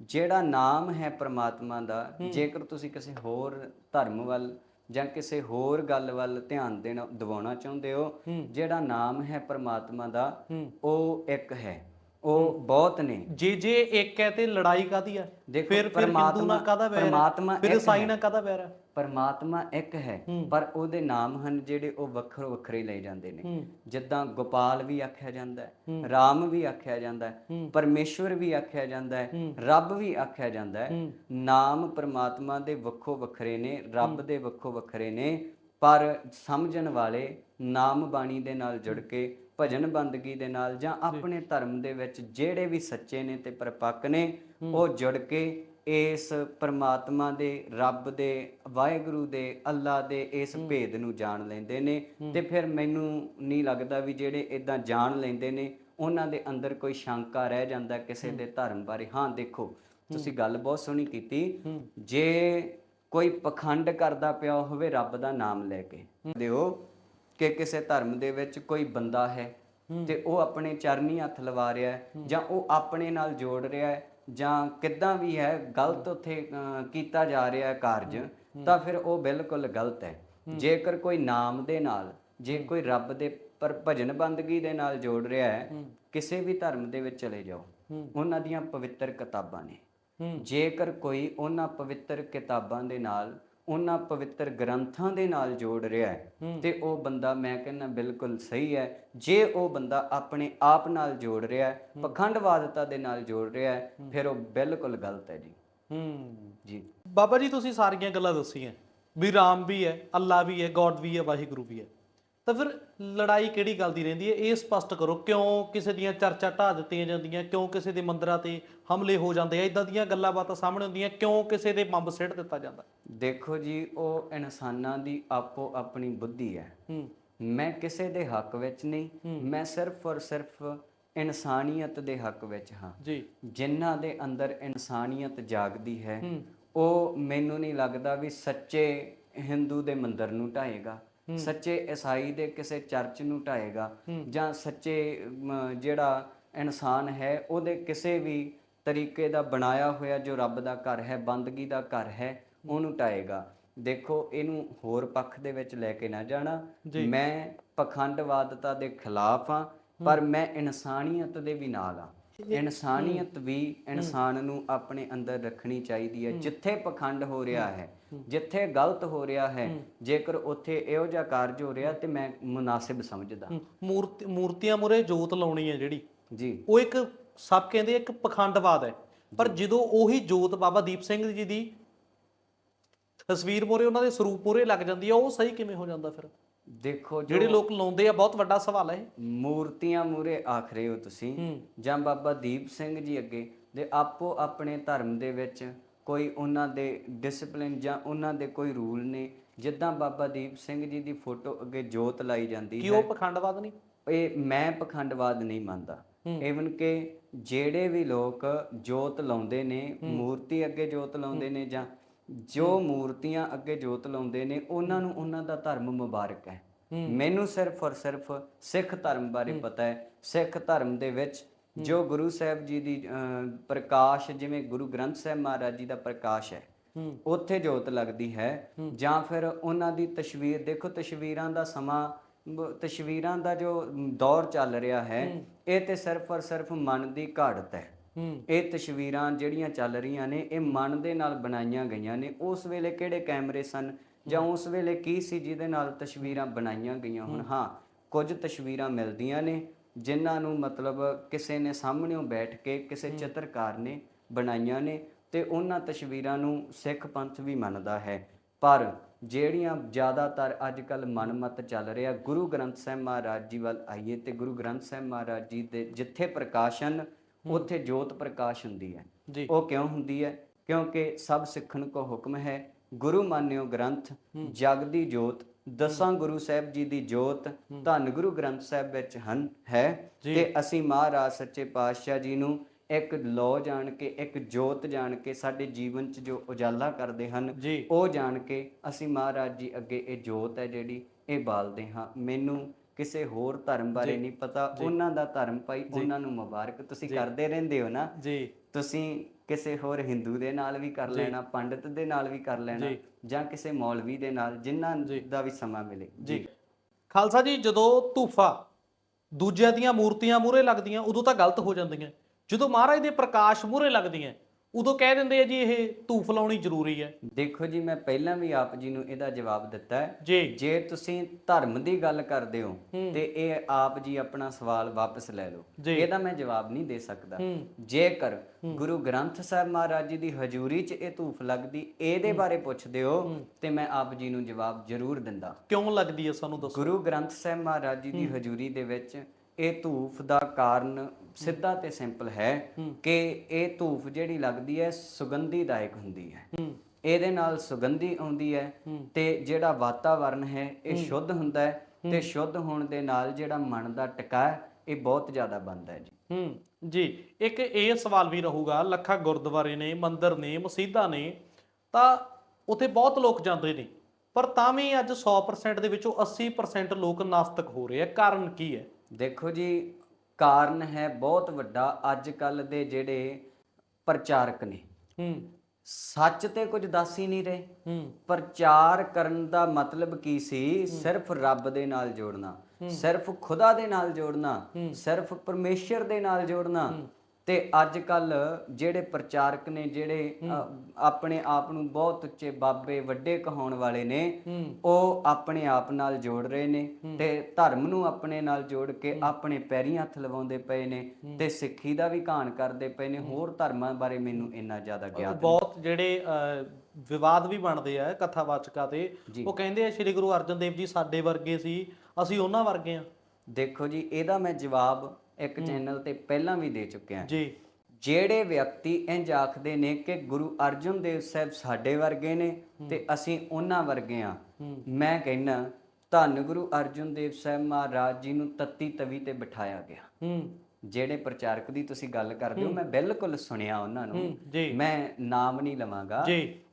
ਜਿਹੜਾ ਨਾਮ ਹੈ ਪ੍ਰਮਾਤਮਾ ਦਾ ਜੇਕਰ ਤੁਸੀਂ ਕਿਸੇ ਹੋਰ ਧਰਮ ਵੱਲ ਜਾਂ ਕਿਸੇ ਹੋਰ ਗੱਲ ਵੱਲ ਧਿਆਨ ਦੇਣਾ ਦਿਵਾਉਣਾ ਚਾਹੁੰਦੇ ਹੋ ਜਿਹੜਾ ਨਾਮ ਹੈ ਪ੍ਰਮਾਤਮਾ ਦਾ ਉਹ ਇੱਕ ਹੈ। ਉਹ ਬਹੁਤ ਨੇ। ਜੇ ਜੇ ਇੱਕ ਹੈ ਤੇ ਲੜਾਈ ਕਾਦੀ ਆ? ਦੇਖੋ, ਫਿਰ ਪਰਮਾਤਮਾ- ਕਾਦਾ ਵੈਰ ਪਰਮਾਤਮਾ ਹੈ ਫਿਰ ਹੈ। ਨਾਲ ਕਾਦਾ ਵੈਰ ਹੈ ਪਰਮਾਤਮਾ ਇੱਕ ਹੈ ਪਰ ਉਹਦੇ ਨਾਮ ਹਨ ਜਿਹੜੇ ਉਹ ਵੱਖਰੋ ਵੱਖਰੇ ਲਏ ਜਾਂਦੇ ਨੇ। ਜਿੱਦਾਂ ਗੋਪਾਲ ਵੀ ਆਖਿਆ ਜਾਂਦਾ ਹੈ ਰਾਮ ਵੀ ਆਖਿਆ ਜਾਂਦਾ ਹੈ ਪਰਮੇਸ਼ਵਰ ਵੀ ਆਖਿਆ ਜਾਂਦਾ ਹੈ ਰੱਬ ਵੀ ਆਖਿਆ ਜਾਂਦਾ ਹੈ। ਨਾਮ ਪਰਮਾਤਮਾ ਦੇ ਵੱਖੋ ਵੱਖਰੇ ਨੇ ਰੱਬ ਦੇ ਵੱਖੋ ਵੱਖਰੇ ਨੇ ਪਰ ਸਮਝਣ ਵਾਲੇ ਨਾਮ ਬਾਣੀ ਦੇ ਨਾਲ ਜੁੜ ਕੇ ਭਜਨ ਬੰਦਗੀ ਦੇ ਨਾਲ ਜਾਂ ਆਪਣੇ ਧਰਮ ਦੇ ਵਿੱਚ ਜਿਹੜੇ ਵੀ ਸੱਚੇ ਨੇ ਤੇ ਪਰਪੱਕ ਨੇ ਉਹ ਜੁੜ ਕੇ ਇਸ ਪਰਮਾਤਮਾ ਦੇ ਰੱਬ ਦੇ ਵਾਹਿਗੁਰੂ ਦੇ ਅੱਲਾ ਦੇ ਇਸ ਭੇਦ ਨੂੰ ਜਾਣ ਲੈਂਦੇ ਨੇ ਤੇ ਫਿਰ ਮੈਨੂੰ ਨਹੀਂ ਲੱਗਦਾ ਵੀ ਜਿਹੜੇ ਇਦਾਂ ਜਾਣ ਲੈਂਦੇ ਨੇ ਉਹਨਾਂ ਦੇ ਅੰਦਰ ਕੋਈ ਸ਼ੰਕਾ ਰਹਿ ਜਾਂਦਾ ਕਿਸੇ ਦੇ ਧਰਮ ਬਾਰੇ। ਹਾਂ ਦੇਖੋ ਤੁਸੀਂ ਗੱਲ ਬਹੁਤ ਸੋਹਣੀ ਕੀਤੀ। ਜੇ ਕੋਈ ਪਖੰਡ ਕਰਦਾ ਪਿਆ ਹੋਵੇ ਰੱਬ ਦਾ ਨਾਮ ਲੈ ਕੇ ਦਿਓ। ਕਿ ਕਿਸੇ ਧਰਮ ਦੇ ਵਿੱਚ ਕੋਈ ਬੰਦਾ ਹੈ ਤੇ ਉਹ ਆਪਣੇ ਚਰਨੀ ਹੱਥ ਲਵਾ ਰਿਹਾ ਹੈ ਜਾਂ ਉਹ ਆਪਣੇ ਨਾਲ ਜੋੜ ਰਿਹਾ ਹੈ ਜਾਂ ਕਿੱਦਾਂ ਵੀ ਹੈ ਗਲਤ ਉੱਥੇ ਕੀਤਾ ਜਾ ਰਿਹਾ ਹੈ ਕਾਰਜ ਤਾਂ ਫਿਰ ਉਹ ਬਿਲਕੁਲ ਗਲਤ ਹੈ। ਜੇਕਰ ਕੋਈ ਨਾਮ ਦੇ ਨਾਲ ਜੇ ਕੋਈ ਰੱਬ ਦੇ ਪਰ ਭਜਨ ਬੰਦਗੀ ਦੇ ਨਾਲ ਜੋੜ ਰਿਹਾ ਹੈ ਕਿਸੇ ਵੀ ਧਰਮ ਦੇ ਵਿੱਚ ਚਲੇ ਜਾਓ ਉਹਨਾਂ ਦੀਆਂ ਪਵਿੱਤਰ ਕਿਤਾਬਾਂ ਨੇ। ਜੇਕਰ ਕੋਈ ਉਹਨਾਂ ਪਵਿੱਤਰ ਕਿਤਾਬਾਂ ਦੇ ਨਾਲ ਉਹਨਾਂ ਪਵਿੱਤਰ ਗ੍ਰੰਥਾਂ ਦੇ ਨਾਲ ਜੋੜ ਰਿਹਾ ਹੈ। ਤੇ ਉਹ ਬੰਦਾ ਮੈਂ ਕਹਿੰਦਾ ਬਿਲਕੁਲ ਸਹੀ ਹੈ। ਜੇ ਉਹ ਬੰਦਾ ਆਪਣੇ ਆਪ ਨਾਲ ਜੋੜ ਰਿਹਾ ਹੈ ਪਖੰਡਵਾਦਤਾ ਦੇ ਨਾਲ ਜੋੜ ਰਿਹਾ ਹੈ। ਫਿਰ ਉਹ ਬਿਲਕੁਲ ਗਲਤ ਹੈ ਜੀ। ਹੂੰ। ਜੀ। ਬਾਬਾ ਜੀ ਤੁਸੀਂ ਸਾਰੀਆਂ ਗੱਲਾਂ ਦੱਸੀਆਂ। ਵੀ ਰਾਮ ਵੀ ਹੈ ਅੱਲਾ ਵੀ ਹੈ ਗੋਡ ਵੀ ਹੈ ਵਾਹਿਗੁਰੂ ਵੀ ਹੈ। ਤਾਂ ਫਿਰ ਲੜਾਈ ਕਿਹੜੀ ਗੱਲ ਦੀ ਰਹਿੰਦੀ ਹੈ? ਇਹ ਸਪਸ਼ਟ ਕਰੋ ਕਿਉਂ ਕਿਸੇ ਦੀਆਂ ਚਰਚਾ ਢਾ ਦਿੱਤੀਆਂ ਜਾਂਦੀਆਂ ਕਿਉਂ ਕਿਸੇ ਦੇ ਮੰਦਰਾਂ ਤੇ ਹਮਲੇ ਹੋ ਜਾਂਦੇ ਆ? ਇਦਾਂ ਦੀਆਂ ਗੱਲਾਂ ਬਾਤਾਂ ਸਾਹਮਣੇ ਹੁੰਦੀਆਂ ਕਿਉਂ ਕਿਸੇ ਦੇ ਬੰਬ ਸਿੱਟ ਦਿੱਤਾ ਜਾਂਦਾ? ਦੇਖੋ ਜੀ ਉਹ ਇਨਸਾਨਾਂ ਦੀ ਆਪੋ ਆਪਣੀ ਬੁੱਧੀ ਹੈ। ਹੂੰ। ਮੈਂ ਕਿਸੇ ਦੇ ਹੱਕ ਵਿੱਚ ਨਹੀਂ ਮੈਂ ਸਿਰਫ ਔਰ ਸਿਰਫ ਇਨਸਾਨੀਅਤ ਦੇ ਹੱਕ ਵਿੱਚ ਹਾਂ। ਜੀ। ਜਿਨ੍ਹਾਂ ਦੇ ਅੰਦਰ ਇਨਸਾਨੀਅਤ ਜਾਗਦੀ ਹੈ। ਉਹ ਮੈਨੂੰ ਨਹੀਂ ਲੱਗਦਾ ਵੀ ਸੱਚੇ ਹਿੰਦੂ ਦੇ ਮੰਦਿਰ ਨੂੰ ਢਾਏਗਾ। ਸੱਚੇ ਈਸਾਈ ਦੇ ਕਿਸੇ ਚਰਚ ਨੂੰ ਢਾਏਗਾ ਜਾਂ ਸੱਚੇ ਜਿਹੜਾ ਇਨਸਾਨ ਹੈ ਉਹਦੇ ਕਿਸੇ ਵੀ ਤਰੀਕੇ ਦਾ ਬਣਾਇਆ ਹੋਇਆ ਜੋ ਰੱਬ ਦਾ ਘਰ ਹੈ ਬੰਦਗੀ ਦਾ ਘਰ ਹੈ ਉਹਨੂੰ ਢਾਏਗਾ। ਦੇਖੋ ਇਹਨੂੰ ਹੋਰ ਪੱਖ ਦੇ ਵਿੱਚ ਲੈ ਕੇ ਨਾ ਜਾਣਾ। ਮੈਂ ਪਖੰਡਵਾਦਤਾ ਦੇ ਖਿਲਾਫ ਆ ਪਰ ਮੈਂ ਇਨਸਾਨੀਅਤ ਦੇ ਵੀ ਨਾਲ ਆ ਇਨਸਾਨੀਅਤ ਵੀ ਇਨਸਾਨ ਨੂੰ ਆਪਣੇ ਅੰਦਰ ਰੱਖਣੀ ਚਾਹੀਦੀ ਹੈ। ਜਿੱਥੇ ਪਖੰਡ ਹੋ ਰਿਹਾ ਹੈ ਜਿੱਥੇ ਗਲਤ ਹੋ ਰਿਹਾ ਹੈ ਜੇਕਰ ਉੱਥੇ ਇਹੋ ਜਿਹਾ ਕਾਰਜ ਹੋ ਰਿਹਾ ਤੇ ਮੈਂ ਮੁਨਾਸਿਬ ਸਮਝਦਾ। ਮੂਰਤੀ ਮੂਰਤੀਆਂ ਮੁਰੇ ਜੋਤ ਲਾਉਣੀ ਹੈ ਜਿਹੜੀ ਜੀ। ਉਹ ਇੱਕ ਸਭ ਕਹਿੰਦੇ ਇੱਕ ਪਖੰਡਵਾਦ ਹੈ। ਪਰ ਜਦੋਂ ਉਹੀ ਜੋਤ ਬਾਬਾ ਦੀਪ ਸਿੰਘ ਜੀ ਦੀ ਤਸਵੀਰ ਮੋਰੇ ਉਹਨਾਂ ਦੇ ਸਰੂਪ ਮੋਰੇ ਲੱਗ ਜਾਂਦੀ ਹੈ ਉਹ ਸਹੀ ਕਿਵੇਂ ਹੋ ਜਾਂਦਾ ਫਿਰ? ਦੇਖੋ ਜੋ ਜਿਹੜੇ ਲੋਕ ਲਾਉਂਦੇ ਆ ਬਹੁਤ ਵੱਡਾ ਸਵਾਲ ਹੈ ਮੂਰਤੀਆਂ ਮੂਰੇ ਆਖ ਰਹੇ ਹੋ ਤੁਸੀਂ। ਜਾਂ ਬਾਬਾ ਦੀਪ ਸਿੰਘ ਜੀ ਅੱਗੇ ਦੇ ਆਪੋ ਆਪਣੇ ਧਰਮ ਦੇ ਵਿੱਚ ਕੋਈ ਉਹਨਾਂ ਦੇ ਡਿਸਪਲਿਨ ਜਾਂ ਉਹਨਾਂ ਦੇ ਕੋਈ ਰੂਲ ਨੇ ਜਿੱਦਾਂ ਬਾਬਾ ਦੀਪ ਸਿੰਘ ਜੀ ਦੀ ਫੋਟੋ ਅੱਗੇ ਜੋਤ ਲਾਈ ਜਾਂਦੀ ਕੀ ਹੈ। ਉਹ ਪਖੰਡਵਾਦ ਨਹੀਂ? ਇਹ ਮੈਂ ਪਖੰਡਵਾਦ ਨਹੀਂ ਮੰਨਦਾ। ਈਵਨ ਕਿ ਜਿਹੜੇ ਵੀ ਲੋਕ ਜੋਤ ਲਾਉਂਦੇ ਨੇ ਮੂਰਤੀ ਅੱਗੇ ਜੋਤ ਲਾਉਂਦੇ ਨੇ ਜਾਂ ਜੋ ਮੂਰਤੀਆਂ ਅੱਗੇ ਜੋਤ ਲਾਉਂਦੇ ਨੇ ਉਹਨਾਂ ਨੂੰ ਉਹਨਾਂ ਦਾ ਧਰਮ ਮੁਬਾਰਕ ਹੈ। ਮੈਨੂੰ ਸਿਰਫ ਔਰ ਸਿਰਫ ਸਿੱਖ ਧਰਮ ਬਾਰੇ ਪਤਾ ਹੈ। ਸਿੱਖ ਧਰਮ ਦੇ ਵਿੱਚ ਜੋ ਗੁਰੂ ਸਾਹਿਬ ਜੀ ਦੀ ਪ੍ਰਕਾਸ਼ ਜਿਵੇਂ ਗੁਰੂ ਗ੍ਰੰਥ ਸਾਹਿਬ ਮਹਾਰਾਜ ਜੀ ਦਾ ਪ੍ਰਕਾਸ਼ ਹੈ ਉੱਥੇ ਜੋਤ ਲੱਗਦੀ ਹੈ। ਜਾਂ ਫਿਰ ਉਹਨਾਂ ਦੀ ਤਸਵੀਰ ਦੇਖੋ ਤਸਵੀਰਾਂ ਦਾ ਸਮਾਂ ਤਸਵੀਰਾਂ ਦਾ ਜੋ ਦੌਰ ਚੱਲ ਰਿਹਾ ਹੈ। ਇਹ ਤੇ ਸਿਰਫ ਔਰ ਸਿਰਫ ਮਨ ਦੀ ਘਾੜਤ ਹੂੰ। ਇਹ ਤਸਵੀਰਾਂ ਜਿਹੜੀਆਂ ਚੱਲ ਰਹੀਆਂ ਨੇ ਇਹ ਮਨ ਦੇ ਨਾਲ ਬਣਾਈਆਂ ਗਈਆਂ ਨੇ। ਉਸ ਵੇਲੇ ਕਿਹੜੇ ਕੈਮਰੇ ਸਨ ਜਾਂ ਉਸ ਵੇਲੇ ਕੀ ਸੀ ਜਿਹਦੇ ਨਾਲ ਤਸਵੀਰਾਂ ਬਣਾਈਆਂ ਗਈਆਂ ਹੁਣ? ਹਾਂ। ਕੁਝ ਤਸਵੀਰਾਂ ਮਿਲਦੀਆਂ ਨੇ ਜਿਨ੍ਹਾਂ ਨੂੰ ਮਤਲਬ ਕਿਸੇ ਨੇ ਸਾਹਮਣੇੋਂ ਬੈਠ ਕੇ ਕਿਸੇ ਚਿੱਤਰਕਾਰ ਨੇ ਬਣਾਈਆਂ ਨੇ ਤੇ ਉਹਨਾਂ ਤਸਵੀਰਾਂ ਨੂੰ ਸਿੱਖ ਪੰਥ ਵੀ ਮੰਨਦਾ ਹੈ। ਪਰ ਜਿਹੜੀਆਂ ਜ਼ਿਆਦਾਤਰ ਅੱਜ ਕੱਲ ਮਨਮਤ ਚੱਲ ਰਿਹਾ ਗੁਰੂ ਗ੍ਰੰਥ ਸਾਹਿਬ ਮਹਾਰਾਜ ਜੀ ਵੱਲ ਆਈਏ ਤੇ ਗੁਰੂ ਗ੍ਰੰਥ ਸਾਹਿਬ ਮਹਾਰਾਜ ਜੀ ਦੇ ਜਿੱਥੇ ਪ੍ਰਕਾਸ਼ਨ ਉੱਥੇ ਜੋਤ ਪ੍ਰਕਾਸ਼ ਹੁੰਦੀ ਹੈ। ਉਹ ਕਿਉਂ ਹੁੰਦੀ ਹੈ? ਕਿਉਂਕਿ ਸਭ ਸਿੱਖਣ ਕੋ ਹੁਕਮ ਹੈ ਗੁਰੂ ਮਾਨਿਓ ਗ੍ਰੰਥ ਜਗ ਦੀ ਜੋਤ ਦਸਾਂ ਗੁਰੂ ਸਾਹਿਬ ਜੀ ਦੀ ਜੋਤ ਧੰਨ ਗੁਰੂ ਗ੍ਰੰਥ ਸਾਹਿਬ ਵਿੱਚ ਹਨ ਹੈ। ਤੇ ਅਸੀਂ ਮਹਾਰਾਜ ਸੱਚੇ ਪਾਤਸ਼ਾਹ ਜੀ ਨੂੰ ਇੱਕ ਲੋ ਜਾਣ ਕੇ ਇੱਕ ਜੋਤ ਜਾਣ ਕੇ ਸਾਡੇ ਜੀਵਨ 'ਚ ਜੋ ਉਜਾਲਾ ਕਰਦੇ ਹਨ ਉਹ ਜਾਣ ਕੇ ਅਸੀਂ ਮਹਾਰਾਜ ਜੀ ਅੱਗੇ ਇਹ ਜੋਤ ਹੈ ਜਿਹੜੀ ਇਹ ਬਾਲਦੇ ਹਾਂ। ਮੈਨੂੰ ਕਿਸੇ ਹੋਰ ਧਰਮ ਬਾਰੇ ਨਹੀਂ ਪਤਾ ਉਹਨਾਂ ਦਾ ਧਰਮ ਭਾਈ ਉਹਨਾਂ ਨੂੰ ਮੁਬਾਰਕ। ਤੁਸੀਂ ਕਰਦੇ ਰਹਿੰਦੇ ਹੋ ਨਾ। ਜੀ। ਤੁਸੀਂ ਕਿਸੇ ਹੋਰ ਹਿੰਦੂ ਦੇ ਨਾਲ ਵੀ ਕਰ ਲੈਣਾ ਪੰਡਿਤ ਦੇ ਨਾਲ ਵੀ ਕਰ ਲੈਣਾ ਜਾਂ। ਕਿਸੇ ਮੌਲਵੀ ਦੇ ਨਾਲ ਜਿਨ੍ਹਾਂ ਦਾ ਵੀ ਸਮਾਂ ਮਿਲੇ। ਜੀ। ਖਾਲਸਾ ਜੀ ਜਦੋਂ ਧੂਫਾ ਦੂਜਿਆਂ ਦੀਆਂ ਮੂਰਤੀਆਂ ਮੂਹਰੇ ਲੱਗਦੀਆਂ ਉਦੋਂ ਤਾਂ ਗਲਤ ਹੋ ਜਾਂਦੀਆਂ। ਜਦੋਂ ਮਹਾਰਾਜ ਦੇ ਪ੍ਰਕਾਸ਼ ਮੂਹਰੇ ਲੱਗਦੀਆਂ ਉਦੋਂ ਕਹਿ ਦਿੰਦੇ ਆ ਜੀ ਇਹ ਧੂਫ ਲਾਉਣੀ ਜ਼ਰੂਰੀ ਹੈ। ਦੇਖੋ ਜੀ ਮੈਂ ਪਹਿਲਾਂ ਵੀ ਆਪ ਜੀ ਨੂੰ ਇਹਦਾ ਜਵਾਬ ਦਿੱਤਾ ਹੈ। ਜੀ। ਜੇ ਤੁਸੀਂ ਧਰਮ ਦੀ ਗੱਲ ਕਰਦੇ ਹੋ ਤੇ ਇਹ ਆਪ ਜੀ ਆਪਣਾ ਸਵਾਲ ਵਾਪਸ ਲੈ ਲਓ। ਜੀ। ਇਹਦਾ ਮੈਂ ਜਵਾਬ ਨਹੀਂ ਦੇ ਸਕਦਾ। ਜੇਕਰ ਗੁਰੂ ਗ੍ਰੰਥ ਸਾਹਿਬ ਮਹਾਰਾਜ ਜੀ ਦੀ ਹਜ਼ੂਰੀ 'ਚ ਇਹ ਧੂਫ ਲੱਗਦੀ ਇਹਦੇ ਬਾਰੇ ਪੁੱਛਦੇ ਹੋ ਤੇ ਮੈਂ ਆਪ ਜੀ ਨੂੰ ਜਵਾਬ ਜ਼ਰੂਰ ਦਿੰਦਾ। ਕਿਉਂ ਲੱਗਦੀ ਹੈ ਸਾਨੂੰ ਦੱਸੋ? ਗੁਰੂ ਗ੍ਰੰਥ ਸਾਹਿਬ ਮਹਾਰਾਜ ਜੀ ਦੀ ਹਜ਼ੂਰੀ ਦੇ ਵਿੱਚ ਇਹ ਧੂਫ ਦਾ ਕਾਰਨ ਸਿੱਧਾ ਤੇ ਸਿੰਪਲ ਹੈ ਕਿ ਇਹ ਧੂਫ ਜਿਹੜੀ ਲੱਗਦੀ ਹੈ ਸੁਗੰਧੀਦਾਇਕ ਹੁੰਦੀ ਹੈ। ਇਹਦੇ ਨਾਲ ਸੁਗੰਧੀ ਆਉਂਦੀ ਹੈ ਤੇ ਜਿਹੜਾ ਵਾਤਾਵਰਨ ਹੈ ਇਹ ਸ਼ੁੱਧ ਹੁੰਦਾ ਹੈ ਤੇ ਸ਼ੁੱਧ ਹੋਣ ਦੇ ਨਾਲ ਜਿਹੜਾ ਮਨ ਦਾ ਟਿਕਾ ਇਹ ਬਹੁਤ ਜ਼ਿਆਦਾ ਬਣਦਾ ਹੈ ਜੀ। ਹੂੰ। ਜੀ ਇੱਕ ਇਹ ਸਵਾਲ ਵੀ ਰਹੂਗਾ ਲੱਖਾਂ ਗੁਰਦੁਆਰੇ ਨੇ ਮੰਦਿਰ ਨੇ ਮਸਜਿਦਾਂ ਨੇ ਤਾਂ ਉੱਥੇ ਬਹੁਤ ਲੋਕ ਜਾਂਦੇ ਨੇ ਪਰ ਤਾਂ ਵੀ ਅੱਜ 100% ਦੇ ਵਿੱਚੋਂ 80% ਲੋਕ ਨਾਸਤਕ ਹੋ ਰਹੇ ਆ। ਕਾਰਨ ਕੀ ਹੈ? ਦੇਖੋ ਜੀ ਕਾਰਨ ਹੈ ਬਹੁਤ ਵੱਡਾ ਅੱਜ ਕੱਲ ਦੇ ਜਿਹੜੇ ਪ੍ਰਚਾਰਕ ਨੇ। ਹੂੰ। ਸੱਚ ਤੇ ਕੁਝ ਦੱਸ ਹੀ ਨਹੀਂ ਰਹੇ। ਹੂੰ। ਪ੍ਰਚਾਰ ਕਰਨ ਦਾ ਮਤਲਬ ਕੀ ਸੀ? ਸਿਰਫ ਰੱਬ ਦੇ ਨਾਲ ਜੋੜਨਾ। ਸਿਰਫ ਖੁਦਾ ਦੇ ਨਾਲ ਜੋੜਨਾ। ਸਿਰਫ ਪਰਮੇਸ਼ਰ ਦੇ ਨਾਲ ਜੋੜਨਾ। ਤੇ ਅੱਜ ਕੱਲ ਜਿਹੜੇ ਪ੍ਰਚਾਰਕ ਨੇ ਜਿਹੜੇ ਆਪਣੇ ਆਪ ਨੂੰ ਬਹੁਤ ਉੱਚੇ ਬਾਬੇ ਵੱਡੇ ਕਹਾਉਣ ਵਾਲੇ ਨੇ ਉਹ ਆਪਣੇ ਆਪ ਨਾਲ ਜੋੜ ਰਹੇ ਨੇ ਤੇ ਧਰਮ ਨੂੰ ਆਪਣੇ ਨਾਲ ਜੋੜ ਕੇ ਆਪਣੇ ਪੈਰੀਂ ਹੱਥ ਲਵਾਉਂਦੇ ਪਏ ਨੇ ਤੇ ਸਿੱਖੀ ਦਾ ਵੀ ਘਾਣ ਕਰਦੇ ਪਏ ਨੇ। ਹੋਰ ਧਰਮਾਂ ਬਾਰੇ ਮੈਨੂੰ ਇੰਨਾ ਜ਼ਿਆਦਾ ਗਿਆਨ ਬਹੁਤ ਜਿਹੜੇ ਵਿਵਾਦ ਵੀ ਬਣਦੇ ਆ ਕਥਾਵਾਚਕਾਂ ਤੇ। ਉਹ ਕਹਿੰਦੇ ਆ ਸ੍ਰੀ ਗੁਰੂ ਅਰਜਨ ਦੇਵ ਜੀ ਸਾਡੇ ਵਰਗੇ ਸੀ ਅਸੀਂ ਉਹਨਾਂ ਵਰਗੇ ਆ। ਦੇਖੋ ਜੀ ਇਹਦਾ ਮੈਂ ਜਵਾਬ ਇੱਕ ਚੈਨਲ ਤੇ ਪਹਿਲਾਂ ਵੀ ਦੇ ਚੁੱਕਿਆ ਜੀ। ਜਿਹੜੇ ਵਿਅਕਤੀ ਇੰਜ ਆਖਦੇ ਨੇ ਕਿ ਗੁਰੂ ਅਰਜਨ ਦੇਵ ਸਾਹਿਬ ਸਾਡੇ ਵਰਗੇ ਨੇ ਤੇ ਅਸੀਂ ਉਹਨਾਂ ਵਰਗੇ ਆ ਮੈਂ ਕਹਿੰਨਾ ਧੰਨ ਗੁਰੂ ਅਰਜਨ ਦੇਵ ਸਾਹਿਬ ਮਹਾਰਾਜ ਜੀ ਨੂੰ ਤੱਤੀ ਤਵੀ ਤੇ ਬਿਠਾਇਆ ਗਿਆ। ਜਿਹੜੇ ਪ੍ਰਚਾਰਕ ਦੀ ਤੁਸੀਂ ਗੱਲ ਕਰਦੇ ਹੋ ਮੈਂ ਬਿਲਕੁਲ ਸੁਣਿਆ ਉਹਨਾਂ ਨੂੰ। ਮੈਂ ਨਾਮ ਨਹੀਂ ਲਵਾਂਗਾ।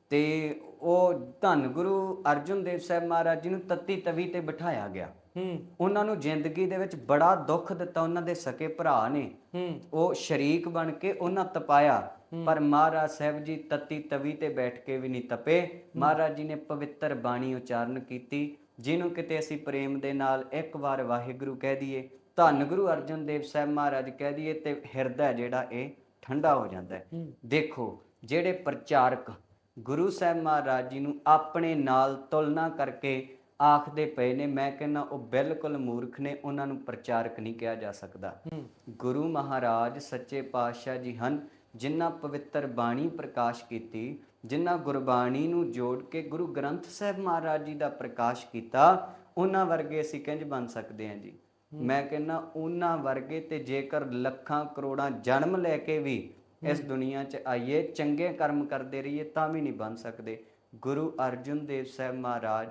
ਤੇ ਉਹ ਧੰਨ ਗੁਰੂ ਅਰਜਨ ਦੇਵ ਸਾਹਿਬ ਮਹਾਰਾਜ ਜੀ ਨੂੰ ਤੱਤੀ ਤਵੀ ਤੇ ਬਿਠਾਇਆ ਗਿਆ। ਹੂੰ। ਉਹਨਾਂ ਨੂੰ ਜ਼ਿੰਦਗੀ ਦੇ ਵਿੱਚ ਬੜਾ ਦੁੱਖ ਦਿੱਤਾ ਉਹਨਾਂ ਦੇ ਸਕੇ ਭਰਾ ਨੇ। ਹੂੰ। ਉਹ ਸ਼ਰੀਕ ਬਣ ਕੇ ਉਹਨਾਂ ਤਪਾਇਆ। ਪਰ ਮਹਾਰਾਜ ਸਾਹਿਬ ਜੀ ਤਤੀ ਤਵੀ ਤੇ ਬੈਠ ਕੇ ਵੀ ਨਹੀਂ ਤਪੇ। ਮਹਾਰਾਜ ਜੀ ਨੇ ਪਵਿੱਤਰ ਬਾਣੀ ਉਚਾਰਨ ਕੀਤੀ ਜਿਹਨੂੰ ਕਿਤੇ ਅਸੀਂ ਪ੍ਰੇਮ ਦੇ ਨਾਲ ਇੱਕ ਵਾਰ ਵਾਹਿਗੁਰੂ ਕਹਿ ਦਈਏ ਧੰਨ ਗੁਰੂ ਅਰਜਨ ਦੇਵ ਸਾਹਿਬ ਮਹਾਰਾਜ ਕਹਿ ਦਈਏ ਤੇ ਹਿਰਦਾ ਜਿਹੜਾ ਇਹ ਠੰਡਾ ਹੋ ਜਾਂਦਾ ਹੈ। ਦੇਖੋ ਜਿਹੜੇ ਪ੍ਰਚਾਰਕ ਗੁਰੂ ਸਾਹਿਬ ਮਹਾਰਾਜ ਜੀ ਨੂੰ ਆਪਣੇ ਨਾਲ ਤੁਲਨਾ ਕਰਕੇ ਆਖਦੇ ਪਏ ਨੇ ਮੈਂ ਕਹਿੰਦਾ ਉਹ ਬਿਲਕੁਲ ਮੂਰਖ ਨੇ ਉਹਨਾਂ ਨੂੰ ਪ੍ਰਚਾਰਕ ਨਹੀਂ ਕਿਹਾ ਜਾ ਸਕਦਾ। ਗੁਰੂ ਮਹਾਰਾਜ ਸੱਚੇ ਪਾਤਸ਼ਾਹ ਜੀ ਹਨ ਜਿਨ੍ਹਾਂ ਪਵਿੱਤਰ ਬਾਣੀ ਪ੍ਰਕਾਸ਼ ਕੀਤੀ ਜਿਨ੍ਹਾਂ ਗੁਰਬਾਣੀ ਨੂੰ ਜੋੜ ਕੇ ਗੁਰੂ ਗ੍ਰੰਥ ਸਾਹਿਬ ਮਹਾਰਾਜ ਜੀ ਦਾ ਪ੍ਰਕਾਸ਼ ਕੀਤਾ ਉਹਨਾਂ ਵਰਗੇ ਅਸੀਂ ਕਿੰਜ ਬਣ ਸਕਦੇ ਹਾਂ ਜੀ? ਮੈਂ ਕਹਿੰਦਾ ਉਹਨਾਂ ਵਰਗੇ ਤੇ ਜੇਕਰ ਲੱਖਾਂ ਕਰੋੜਾਂ ਜਨਮ ਲੈ ਕੇ ਵੀ ਇਸ ਦੁਨੀਆ 'ਚ ਆਈਏ ਚੰਗੇ ਕਰਮ ਕਰਦੇ ਰਹੀਏ ਤਾਂ ਵੀ ਨਹੀਂ ਬਣ ਸਕਦੇ। ਗੁਰੂ ਅਰਜਨ ਦੇਵ ਸਾਹਿਬ ਮਹਾਰਾਜ